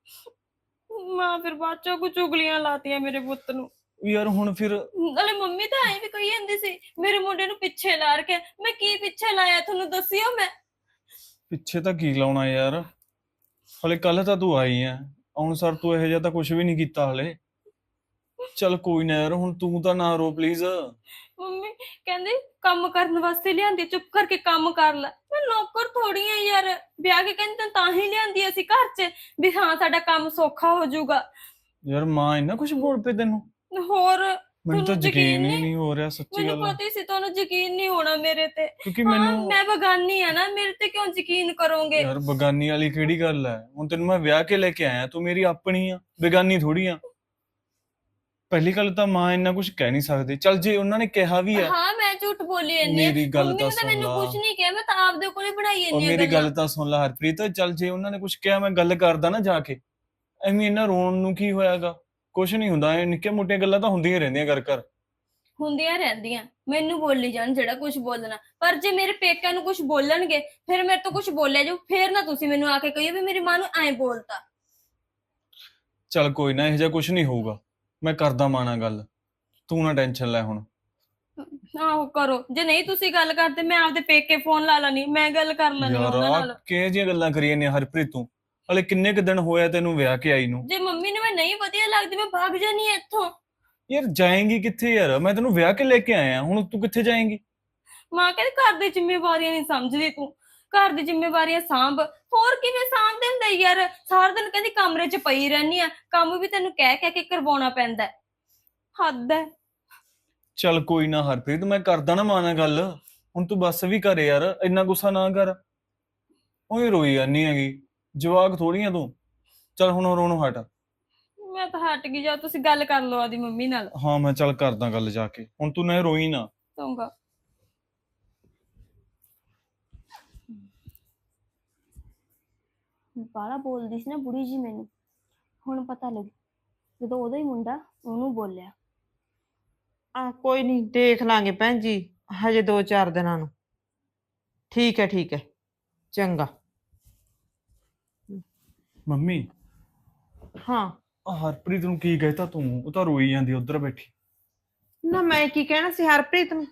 ਮਾਂ ਫਿਰ ਬਾਅਦ ਚੋਂ ਕੁਝ ਉਗਲੀਆਂ ਲਾਤੀਆਂ ਮੇਰੇ ਪੁੱਤ ਨੂੰ। ਯਾਰ ਹੁਣ ਫਿਰ ਨਾਲੇ ਮੰਮੀ ਤਾਂ ਐਂ ਵੀ ਕਹੀ ਜਾਂਦੀ ਸੀ ਮੇਰੇ ਮੁੰਡੇ ਨੂੰ ਪਿੱਛੇ ਲਾ ਕੇ ਮੈਂ ਕੀ ਪਿੱਛੇ ਲਾਇਆ ਤੁਹਾਨੂੰ ਦੱਸਿਓ ਮੈਂ? ਪਿੱਛੇ ਤਾਂ ਕੀ ਲਾਉਣਾ ਯਾਰ? ਹਲੇ ਕੱਲ ਤਾਂ ਤੂੰ ਆਈ ਐ। ਆਉਣ ਸਰ ਤੂੰ ਇਹੋ ਜਿਹਾ ਤਾਂ ਕੁਝ ਵੀ ਨਹੀਂ ਕੀਤਾ ਹਲੇ। ਚੱਲ ਕੋਈ ਨਾ ਯਾਰ ਹੁਣ ਤੂੰ ਤਾਂ ਨਾ ਰੋ ਪਲੀਜ਼ ਮੰਮੀ ਕਹਿੰਦੇ ਕੰਮ ਕਰਨ ਵਾਸਤੇ ਲਿਆਂਦੀ ਆ, ਚੁੱਪ ਕਰਕੇ ਕੰਮ ਕਰ ਲੈ। ਮੈਂ ਨੌਕਰ ਥੋੜੀ ਆ ਯਾਰ। ਵਿਆਹ ਕੇ ਕਹਿੰਦੇ ਤਾਂ ਤਾਂ ਹੀ ਲਿਆਂਦੀ ਅਸੀਂ ਘਰ 'ਚ ਵੀ ਹਾਂ ਸਾਡਾ ਕੰਮ ਸੌਖਾ ਹੋ ਜਾਊਗਾ। ਯਾਰ ਮਾਂ ਇੰਨਾ ਕੁਝ ਬੋਲ ਪਈ ਤੈਨੂੰ? ਹੋਰ ਮੈਨੂੰ ਤਾਂ ਤੁਹਾਨੂੰ ਯਕੀਨ ਹੀ ਨਹੀਂ? ਹੋ ਰਿਹਾ ਸੱਚੀ ਮੈਨੂੰ ਗੱਲ। ਪਤਾ ਹੀ ਸੀ ਤੁਹਾਨੂੰ ਯਕੀਨ ਨਹੀਂ ਹੋਣਾ ਮੇਰੇ ਤੇ। ਕਿਉਂਕਿ ਹਾਂ ਮੈਨੂੰ ਮੈਂ ਬਗਾਨੀ ਆ ਨਾ ਮੇਰੇ ਤੇ ਕਿਉਂ ਯਕੀਨ ਕਰੋਗੇ? ਯਾਰ ਬਗਾਨੀ ਵਾਲੀ ਕਿਹੜੀ ਗੱਲ ਐ? ਹੁਣ ਤੈਨੂੰ ਮੈਂ ਵਿਆਹ ਕੇ ਲੈ ਕੇ ਆਇਆ ਤੂੰ ਮੇਰੀ ਆਪਣੀ ਆ ਬੇਗਾਨੀ ਥੋੜੀ ਆ। ਪਹਿਲੀ ਗੱਲ ਤਾਂ ਮਾਂ ਇੰਨਾ ਕੁਝ ਕਹਿ ਨਹੀਂ ਸਕਦੀ। ਚੱਲ ਜੇ ਉਹਨਾਂ ਨੇ ਕਿਹਾ ਵੀ ਆ ਹਾਂ ਮੈਂ ਝੂਠ ਬੋਲੀ ਜਾਂਦੀ ਆ। ਮੇਰੀ ਗੱਲ ਮੰਮੀ ਤਾਂ ਨੇ ਤਾਂ ਸੁਣ ਮੈਨੂੰ ਲਾ। ਕੁਝ ਨਹੀਂ ਕਿਹਾ ਮੈਂ ਤਾਂ ਆਪਦੇ ਕੋਲੇ ਬਣਾਈ ਉਹ ਜਾਂਦੀ ਆ ਮੇਰੀ ਗੱਲਾਂ। ਗੱਲ। ਤਾਂ ਸੁਣ ਲੈ ਹਰਪ੍ਰੀਤ ਚੱਲ ਜੇ ਉਹਨਾਂ ਨੇ ਕੁਝ ਕਿਹਾ ਮੈਂ ਗੱਲ ਕਰਦਾ ਨਾ ਜਾ ਕੇ। ਐਵੇਂ ਇਹਨਾਂ ਰੋਣ ਨੂੰ ਕੀ ਹੋਇਆਗਾ? ਕੁਝ ਨਹੀਂ ਹੁੰਦਾ ਇਹ ਨਿੱਕੇ ਮੋਟੀਆਂ ਗੱਲਾਂ ਤਾਂ ਹੁੰਦੀਆਂ ਰਹਿੰਦੀਆਂ ਘਰ ਘਰ। ਹੁੰਦੀਆਂ ਰਹਿੰਦੀਆਂ ਮੈਨੂੰ ਬੋਲੀ ਜਾਣ ਜਿਹੜਾ ਕੁਝ ਬੋਲਣਾ। ਪਰ ਜੇ ਮੇਰੇ ਪੇਕਿਆਂ ਨੂੰ ਕੁਝ ਬੋਲਣਗੇ ਫਿਰ ਮੇਰੇ ਤੋਂ ਕੁਝ ਬੋਲਿਆ ਜਾਊ ਫਿਰ ਨਾ ਤੁਸੀਂ ਮੈਨੂੰ ਆ ਕੇ ਕਹੀਓ ਵੀ ਮੇਰੀ ਮਾਂ ਨੂੰ ਐਂ ਬੋਲਤਾ। ਚੱਲ ਕੋਈ ਨਾ ਇਹੋ ਜਿਹਾ ਕੁਝ ਨਹੀਂ ਹੋਊਗਾ। ਮੈਂ ਕਰਦਾ ਮਾਂ ਨਾਲ ਗੱਲ। ਤੂੰ ਨਾ ਟੈਨਸ਼ਨ ਲੈ ਹੁਣ। ਆਹੋ ਕਰੋ। ਜੇ ਨਹੀਂ ਤੁਸੀਂ ਗੱਲ ਕਰਦੇ ਮੈਂ ਆਪਦੇ ਪੇਕੇ ਫੋਨ ਲਾ ਲੈਣੀ ਮੈਂ ਗੱਲ ਕਰ ਲੈਣੀ ਉਹਨਾਂ ਨਾਲ। ਕਿਹੋ ਜਿਹੀਆਂ ਗੱਲਾਂ ਕਰੀਏ ਨੇ ਹਰਪ੍ਰੀਤ ਤੂੰ? ਹਲੇ ਕਿੰਨੇ ਕੁ ਦਿਨ ਹੋਇਆ ਤੈਨੂੰ ਵਿਆਹ ਕੇ ਆਈ ਨੂੰ? ਜੇ ਮੰਮੀ ਨੂੰ ਮੈਂ ਨਹੀਂ ਵਧੀਆ ਲੱਗਦੀ ਮੈਂ ਭਾਗ ਜਾਣੀ ਇੱਥੋਂ। ਯਾਰ ਜਾਏਂਗੀ ਕਿੱਥੇ ਯਾਰ? ਮੈਂ ਤੈਨੂੰ ਵਿਆਹ ਕੇ ਲੈ ਕੇ ਆਇਆ ਹੁਣ ਤੂੰ ਕਿੱਥੇ ਜਾਏਂਗੀ? ਮਾਂ ਕਹਿੰਦੀ ਘਰ ਦੀ ਜ਼ਿੰਮੇਵਾਰੀਆਂ ਨਹੀਂ ਸਮਝਦੀ ਤੂੰ। ਘਰ ਦੀ ਜ਼ਿੰਮੇਵਾਰੀਆਂ ਸਾਂਭ। ਹੋਰ ਕਿਵੇਂ ਸਾਂਭਦੇ ਹੁੰਦੇ ਯਾਰ? ਸਾਰਾ ਦਿਨ ਕਹਿੰਦੀ ਕਮਰੇ 'ਚ ਪਈ ਰਹਿਨੀ ਆ ਕੰਮ ਵੀ ਤੈਨੂੰ ਕਹਿ ਕਹਿ ਕੇ ਕਰਵਾਉਣਾ ਪੈਂਦਾ ਹੈ। ਹੱਦ ਹੈ। ਚੱਲ ਕੋਈ ਨਾ ਹਰਪ੍ਰੀਤ ਮੈਂ ਕਰਦਾ ਨਾ ਮਾਂ ਨਾਲ ਗੱਲ। ਹੁਣ ਤੂੰ ਬੱਸ ਵੀ ਕਰ ਯਾਰ ਇੰਨਾ ਗੁੱਸਾ ਨਾ ਕਰ। ਉਹੀ ਰੋਈ ਜਾਨੀ ਹੈਗੀ। ਜਵਾਕ ਥੋੜੀਆਂ ਤੂੰ। ਚੱਲ ਹੁਣ ਰੋਣੋਂ ਹਟ। ਮੈਂ ਤਾਂ ਹਟ ਗਈ ਜਾ ਤੁਸੀਂ ਗੱਲ ਕਰ ਲਓ ਆਦੀ ਮੰਮੀ ਨਾਲ। ਹਾਂ ਮੈਂ ਚੱਲ ਕਰਦਾ ਗੱਲ ਜਾ ਕੇ। ਹੁਣ ਤੂੰ ਨਾ ਰੋਈ ਨਾ। ਚੰਗਾ। ਬਾਲਾ ਬੋਲਦੀ ਸੀ ਨਾ ਬੁੜੀ ਜੀ ਮੈਨੂੰ। ਹੁਣ ਪਤਾ ਲੱਗ ਜਦੋਂ ਉਹਦਾ ਹੀ ਮੁੰਡਾ ਉਹਨੂੰ ਬੋਲਿਆ। ਆ ਕੋਈ ਨਹੀਂ ਦੇਖ ਲਾਂਗੇ ਭੈਣ ਜੀ ਹਜੇ 2-4 ਦਿਨਾਂ ਨੂੰ। ਠੀਕ ਹੈ ਠੀਕ ਹੈ। ਚੰਗਾ। ਮੰਮੀ। ਹਾਂ। ਆਹ ਹਰਪ੍ਰੀਤ ਨੂੰ ਕੀ ਕਹਿਤਾ ਤੂੰ? ਉਹ ਤਾਂ ਰੋਈ ਜਾਂਦੀ ਉਧਰ ਬੈਠੀ। ਨਾ ਮੈਂ ਕੀ ਕਹਿਣਾ ਸੀ ਹਰਪ੍ਰੀਤ ਨੂੰ?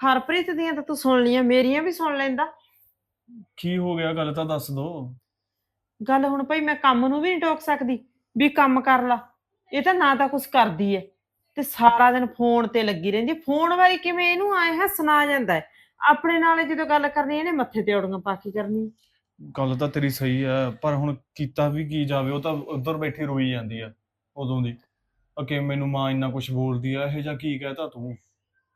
ਹਰਪ੍ਰੀਤ ਦੀਆਂ ਤਾਂ ਤੂੰ ਸੁਣ ਲੀਆਂ ਮੇਰੀਆਂ ਵੀ ਸੁਣ ਲੈਂਦਾ। ਕੀ ਹੋ ਗਿਆ? ਗੱਲ ਤਾਂ ਦੱਸ ਦੋ। ਗੱਲ ਹੁਣ ਭਈ ਮੈਂ ਕੰਮ ਨੂੰ ਵੀ ਨਹੀਂ ਟੋਕ ਸਕਦੀ ਵੀ ਕੰਮ ਕਰ ਲਾ। ਇਹ ਤਾਂ ਨਾ ਤਾਂ ਕੁਝ ਕਰਦੀ ਐ। ਤੇ ਸਾਰਾ ਦਿਨ ਫੋਨ ਤੇ ਲੱਗੀ ਰਹਿੰਦੀ ਫੋਨ ਵਾਰੀ ਕਿਵੇਂ ਇਹਨੂੰ ਆਏ ਹੱਸਣਾ ਆ ਜਾਂਦਾ ਹੈ ਆਪਣੇ ਨਾਲ ਜਦੋਂ ਗੱਲ ਕਰਨੀ ਇਹਨੇ ਮੱਥੇ ਤੇ ਔੜੀਆਂ ਪਾ ਕੇ ਕਰਨੀ ਗੱਲ ਤਾਂ ਤੇਰੀ ਸਹੀ ਹੈ ਪਰ ਹੁਣ ਕੀਤਾ ਵੀ ਕੀ ਜਾਵੇ ਉਹ ਤਾਂ ਉਧਰ ਬੈਠੀ ਰੋਈ ਜਾਂਦੀ ਆ ਉਦੋਂ ਦੀ। ਅਕੇ ਮੈਨੂੰ ਮਾਂ ਇੰਨਾ ਕੁਝ ਬੋਲਦੀ ਆ ਇਹ ਜਾਂ ਕੀ ਕਹਿਤਾ ਤੂੰ?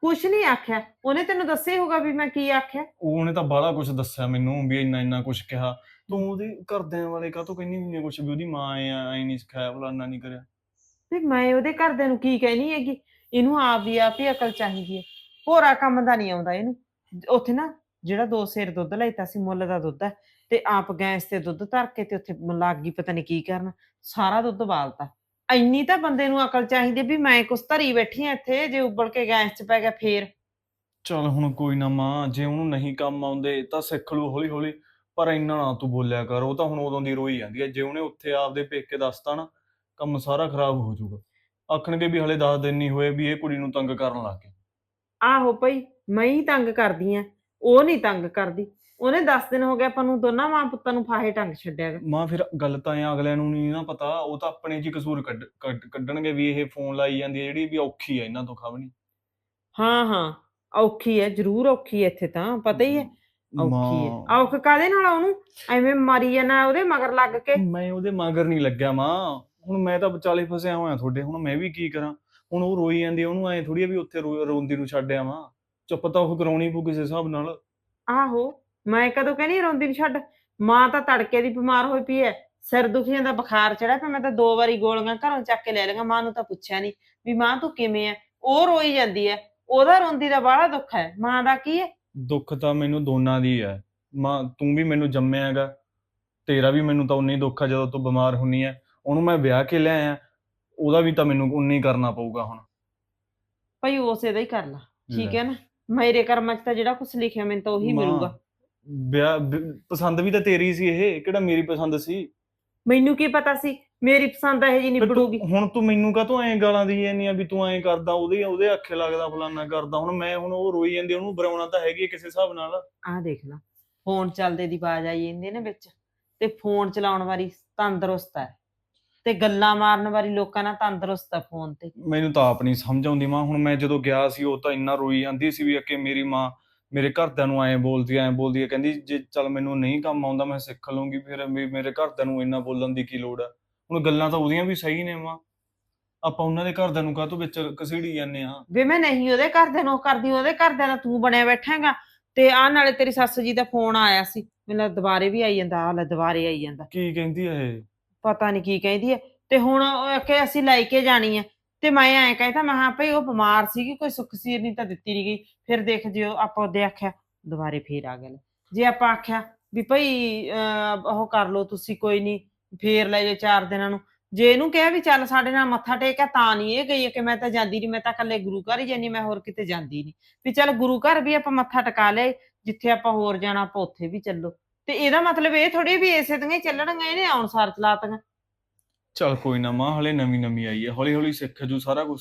ਕੁਛ ਨਹੀਂ ਆਖਿਆ। ਉਹਨੇ ਤੈਨੂੰ ਦੱਸਿਆ ਹੋਗਾ ਵੀ ਮੈਂ ਕੀ ਆਖਿਆ। ਉਹਨੇ ਤਾਂ ਬਾਹਲਾ ਕੁਝ ਦੱਸਿਆ ਮੈਨੂੰ ਵੀ ਇੰਨਾ ਇੰਨਾ ਕੁਝ ਕਿਹਾ। ਤੂੰ ਉਹਦੇ ਘਰਦਿਆਂ ਵਾਲੇ ਕਾਹ ਤੋਂ ਕਹਿੰਦੀ ਹੁੰਦੀ ਕੁਝ ਵੀ? ਉਹਦੀ ਮਾਂ ਐ ਆ ਐ ਨਹੀਂ ਸਿਖਾਇਆ ਫਲਾਨਾ ਨਹੀਂ ਕਰਿਆ। ਵੀ ਮੈਂ ਉਹਦੇ ਘਰਦਿਆਂ ਨੂੰ ਕੀ ਕਹਿਣੀ ਹੈਗੀ? ਇਹਨੂੰ ਆਪ ਦੀ ਆਪ ਹੀ ਅਕਲ ਚਾਹੀਦੀ ਹੈ ਹੋਰਾ ਕੰਮ ਦਾ ਨਹੀਂ ਆਉਂਦਾ ਇਹਨੂੰ। ਉੱਥੇ ਨਾ ਜਿਹੜਾ ਦੋ ਸੇਰ ਦੁੱਧ ਲੈਤਾ ਸੀ ਮੁੱਲ ਦਾ ਦੁੱਧ ਹੈ ਤੇ ਆਪ ਗੈਸ ਤੇ ਦੁੱਧ ਧਰ ਕੇ ਤੇ ਉੱਥੇ ਲੱਗ ਗਈ ਪਤਾ ਨਹੀਂ ਕੀ ਕਰਨ ਸਾਰਾ ਦੁੱਧ ਬਾਲਤਾ ਇੰਨੀ ਤਾਂ ਬੰਦੇ ਨੂੰ ਅਕਲ ਚਾਹੀਦੀ ਵੀ ਮੈਂ ਕੁਛ ਧਰੀ ਬੈਠੀ ਆ ਇੱਥੇ ਜੇ ਉੱਬਲ ਕੇ ਗੈਸ 'ਚ ਪੈ ਗਿਆ ਫੇਰ। ਚਲ ਹੁਣ ਕੋਈ ਨਾ ਮਾਂ ਜੇ ਉਹਨੂੰ ਨਹੀਂ ਕੰਮ ਆਉਂਦੇ ਤਾਂ ਸਿੱਖ ਲੂ ਹੌਲੀ ਹੌਲੀ ਪਰ ਇੰਨਾ ਨਾ ਤੂੰ ਬੋਲਿਆ ਕਰ ਉਹ ਤਾਂ ਹੁਣ ਉਦੋਂ ਦੀ ਰੋਈ ਜਾਂਦੀ ਹੈ ਜੇ ਉਹਨੇ ਉੱਥੇ ਆਪਦੇ ਪੇਕੇ ਦੱਸਤਾ ਨਾ ਕੰਮ ਸਾਰਾ ਖਰਾਬ ਹੋ ਜਾਊਗਾ। ਆਖਣਗੇ ਵੀ ਹਲੇ 10 ਦਿਨ ਨਹੀਂ ਹੋਏ ਵੀ ਇਹ ਕੁੜੀ ਨੂੰ ਤੰਗ ਕਰਨ ਲੱਗ ਗਏ। ਆਹੋ ਭਈ ਮੈਂ ਹੀ ਤੰਗ ਕਰਦੀ ਆ ਉਹ ਨਹੀਂ ਤੰਗ ਕਰਦੀ। ਉਹਨੇ 10 ਦਿਨ ਹੋ ਗਏ ਆਪਾਂ ਨੂੰ ਦੋਨਾਂ ਮਾਂ ਪੁੱਤਾਂ ਨੂੰ ਫਾਹੇ ਟੰਗ ਛੱਡਿਆ। ਗਾ। ਮਾਂ ਫਿਰ ਗੱਲ ਤਾਂ ਇਹ ਅਗਲਿਆਂ ਨੂੰ ਨਹੀਂ ਨਾ ਪਤਾ ਉਹ ਤਾਂ ਆਪਣੇ 'ਚ ਹੀ ਕਸੂਰ ਕੱਢ ਕੱਢ- ਕੱਢਣਗੇ ਵੀ ਇਹ ਫੋਨ ਲਾਈ ਜਾਂਦੀ ਹੈ ਜਿਹੜੀ ਵੀ ਔਖੀ ਹੈ ਇਹਨਾਂ ਤੋਂ ਖਬਣੀ ਹਾਂ ਹਾਂ ਔਖੀ ਹੈ ਜ਼ਰੂਰ ਔਖੀ ਹੈ ਇੱਥੇ ਤਾਂ ਪਤਾ ਹੀ ਹੈ ਔਖੀ ਹੈ। ਔਖ ਕਾਦੇ ਨਾਲ ਆ ਉਹਨੂੰ? ਐਵੇਂ ਮਾਰੀ ਜਾਣਾ ਉਹਦੇ ਮਗਰ ਲੱਗ ਕੇ। ਮੈਂ ਉਹਦੇ ਮਗਰ ਨਹੀਂ ਲੱਗਿਆ ਮਾਂ। ਹੁਣ ਮੈਂ ਤਾਂ ਵਿਚਾਲੇ ਫਸਿਆ ਹੋਇਆ ਤੁਹਾਡੇ ਹੁਣ ਮੈਂ ਵੀ ਕੀ ਕਰਾਂ? ਹੁਣ ਉਹ ਰੋਈ ਜਾਂਦੀ ਉਹਨੂੰ ਐ ਥੋੜੀ ਵੀ ਉੱਥੇ ਰੋ- ਰੋਂਦੀ ਨੂੰ ਛੱਡਿਆ ਮਾਂ ਚੁੱਪ ਤਾਂ ਉਹ ਕਰਾਉਣੀ ਪਊ ਕਿਸੇ ਹਿਸਾਬ ਨਾਲ। ਆਹੋ। ਮੈਂ ਕਦੋਂ ਕਹਿੰਦੀ ਰੋਂਦੀ ਨੂੰ ਛੱਡ। ਮਾਂ ਤਾਂ ਤੜਕੇ ਦੀ ਬਿਮਾਰ ਹੋਈ ਪਈ ਐ। ਸਿਰ ਦੁਖੀਆਂ ਦਾ ਬੁਖਾਰ ਚੜਿਆ ਪਿਆ ਮੈਂ ਤਾਂ ਦੋ ਵਾਰੀ ਗੋਲੀਆਂ ਘਰੋਂ ਚੱਕ ਕੇ ਲੈ ਲਈਆਂ ਮਾਂ ਨੂੰ ਤਾਂ ਪੁੱਛਿਆ ਨਹੀਂ ਵੀ ਮਾਂ ਤੂੰ ਕਿਵੇਂ ਐ? ਉਹ ਰੋਈ ਜਾਂਦੀ ਐ। ਉਹਦਾ ਰੋਂਦੀ ਦਾ ਬਾਹਲਾ ਦੁੱਖ ਹੈ ਮਾਂ ਦਾ ਕੀ ਐ? ਦੁੱਖ ਤਾਂ ਮੈਨੂੰ ਦੋਨਾਂ ਦੀ ਹੈ ਮਾਂ ਤੂੰ ਵੀ ਮੈਨੂੰ ਜੰਮਿਆ ਹੈਗਾ। ਤੇਰਾ ਵੀ ਮੈਨੂੰ ਤਾਂ ਉਨਾ ਹੀ ਦੁੱਖ ਆ ਜਦੋਂ ਤੂੰ ਬਿਮਾਰ ਹੁੰਨੀ ਹੈ ਉਹਨੂੰ ਮੈਂ ਵਿਆਹ ਕੇ ਲਿਆਇਆ ਉਹਦਾ ਵੀ ਤਾਂ ਮੈਨੂੰ ਉਨਾ ਹੀ ਕਰਨਾ ਪਊਗਾ ਹੁਣ। ਭਈ ਉਸੇ ਦਾ ਹੀ ਕਰ ਲਾ। ਠੀਕ ਹੈ ਨਾ? ਮੇਰੇ ਕਰਮਾਂ 'ਚ ਤਾਂ ਜਿਹੜਾ ਕੁਝ ਲਿਖਿਆ ਮੈਨੂੰ ਤਾਂ ਉਹੀ ਮਿਲੂਗਾ। ਵਿਆਹ ਵਿ- ਪਸੰਦ ਵੀ ਤਾਂ ਤੇਰੀ ਸੀ ਇਹ ਕਿਹੜਾ ਮੇਰੀ ਪਸੰਦ ਸੀ? ਮੈਨੂੰ ਕੀ ਪਤਾ ਸੀ? ਮੇਰੀ ਪਸੰਦ ਇਹ ਜੀ ਤੂੰ- ਨਿਬੜੂਗੀ ਹੁਣ ਤੂੰ ਮੈਨੂੰ ਕਾਹਤੋਂ ਐਂ ਗਾਲਾਂ ਦੀ ਜਾਂਦੀ ਆ ਵੀ ਤੂੰ ਐਂ ਕਰਦਾ ਉਹਦੇ ਉਹਦੇ ਅੱਖੇ ਲੱਗਦਾ ਫਲਾਨਾ ਕਰਦਾ। ਹੁਣ ਮੈਂ ਹੁਣ ਉਹ ਰੋਈ ਜਾਂਦੀ ਉਹਨੂੰ ਬਰਾਉਣਾ ਤਾਂ ਹੈਗੀ ਆ ਕਿਸੇ ਹਿਸਾਬ ਨਾਲ। ਆਹ ਦੇਖ ਲਾ ਫੋਨ ਚੱਲਦੇ ਦੀ ਆਵਾਜ਼ ਆਈ ਜਾਂਦੀ ਨੇ ਵਿੱਚ ਤੇ ਫੋਨ ਚਲਾਉਣ ਵਾਲੀ ਤੰਦਰੁਸਤ ਹੈ ਤੇ ਗੱਲਾਂ ਮਾਰਨ ਵਾਲੀ ਲੋਕਾਂ ਨਾਲ ਤੰਦਰੁਸਤ ਹੈ ਫੋਨ ਤੇ। ਮੈਨੂੰ ਤਾਂ ਆਪ ਨਹੀਂ ਸਮਝ ਆਉਂਦੀ ਮਾਂ ਹੁਣ ਮੈਂ ਜਦੋਂ ਗਿਆ ਸੀ ਉਹ ਤਾਂ ਇੰਨਾ ਰੋਈ ਜਾਂਦੀ ਸੀ ਵੀ ਅੱਗੇ ਮੇਰੀ ਮਾਂ ਮੇਰੇ ਘਰਦਿਆਂ ਨੂੰ ਐਂ ਬੋਲਦੀ ਐਂ ਬੋਲਦੀ ਹੈ ਕਹਿੰਦੀ ਜੇ ਚੱਲ ਮੈਨੂੰ ਨਹੀਂ ਕੰਮ ਆਉਂਦਾ ਮੈਂ ਸਿੱਖ ਲਵਾਂਗੀ ਫਿਰ ਵੀ ਮੇਰੇ ਘਰਦਿਆਂ ਨੂੰ ਇੰਨਾ ਬੋਲਣ ਦੀ ਕੀ ਲੋੜ ਆ? ਹੁਣ ਗੱਲਾਂ ਤਾਂ ਉਹਦੀਆਂ ਵੀ ਸਹੀ ਨੇ ਮਾਂ ਆਪਾਂ ਉਹਨਾਂ ਦੇ ਘਰਦਿਆਂ ਨੂੰ ਕਾਹਤੋਂ ਵਿੱਚ ਕਸੀੜੀ ਜਾਂਦੇ ਆ ਵੇ ਮੈਂ ਨਹੀਂ ਉਹਦੇ ਘਰਦਿਆਂ ਨੂੰ ਕਰਦੀ ਉਹਦੇ ਘਰਦਿਆਂ ਨਾਲ ਤੂੰ ਬਣਿਆ ਬੈਠਾਂਗਾ ਤੇ ਆਹ ਨਾਲੇ ਤੇਰੀ ਸੱਸ ਜੀ ਦਾ ਫੋਨ ਆਇਆ ਸੀ ਮੈਨੂੰ ਦੁਬਾਰੇ ਵੀ ਆਈ ਜਾਂਦਾ ਆਹ ਲੈ ਦੁਬਾਰੇ ਆਈ ਜਾਂਦਾ। ਕੀ ਕਹਿੰਦੀ ਆ ਇਹ? ਪਤਾ ਨਹੀਂ ਕੀ ਕਹਿੰਦੀ ਹੈ ਤੇ ਹੁਣ ਕਿ ਅਸੀਂ ਲੈ ਕੇ ਜਾਣੀ ਹੈ ਤੇ ਮੈਂ ਐਂ ਕਹਿਤਾ ਮੈਂ ਹਾਂ ਭਈ ਉਹ ਬਿਮਾਰ ਸੀਗੀ ਕੋਈ ਸੁੱਖ ਸੀਰ ਨਹੀਂ ਤਾਂ ਦਿੱਤੀ ਨਹੀਂ ਗਈ। ਫਿਰ ਦੇਖ ਜਿਓ ਆਪਾਂ ਉਹਦੇ ਆਖਿਆ ਦੁਬਾਰੇ ਫੇਰ ਆ ਗਏ ਜੇ ਆਪਾਂ ਆਖਿਆ ਵੀ ਭਈ ਅਹ, ਉਹ ਕਰ ਲਓ ਤੁਸੀਂ ਕੋਈ ਨਹੀਂ ਫੇਰ ਲੈ ਜਾਓ ਚਾਰ ਦਿਨਾਂ ਨੂੰ। ਜੇ ਇਹਨੂੰ ਕਿਹਾ ਵੀ ਚੱਲ ਸਾਡੇ ਨਾਲ ਮੱਥਾ ਟੇਕਿਆ ਤਾਂ ਨਹੀਂ ਇਹ ਗਈ ਹੈ ਕਿ ਮੈਂ ਤਾਂ ਜਾਂਦੀ ਨਹੀਂ ਮੈਂ ਤਾਂ ਇਕੱਲੇ ਗੁਰੂ ਘਰ ਹੀ ਜਾਨੀ ਮੈਂ ਹੋਰ ਕਿਤੇ ਜਾਂਦੀ ਨਹੀਂ ਵੀ ਚੱਲ ਗੁਰੂ ਘਰ ਵੀ ਆਪਾਂ ਮੱਥਾ ਟਿਕਾ ਲਏ ਜਿੱਥੇ ਆਪਾਂ ਹੋਰ ਜਾਣਾ ਆਪਾਂ ਉੱਥੇ ਵੀ ਚੱਲੋ। ਤੇ ਇਹਦਾ ਮਤਲਬ ਇਹ ਥੋੜੀ ਵੀ ਇਸੇ ਦੀਆਂ ਹੀ ਚੱਲਣਗੀਆਂ ਇਹਨੇ ਆਉਣ ਸਾਰ ਚਲਾਤੀਆਂ ਚੱਲ ਕੋਈ ਨਾ ਮਾਂ ਹਲੇ ਨਵੀਂ ਨਵੀਂ ਆਈ ਹੈ ਹੌਲੀ ਹੌਲੀ ਸਿੱਖ ਜੂ ਸਾਰਾ ਕੁਝ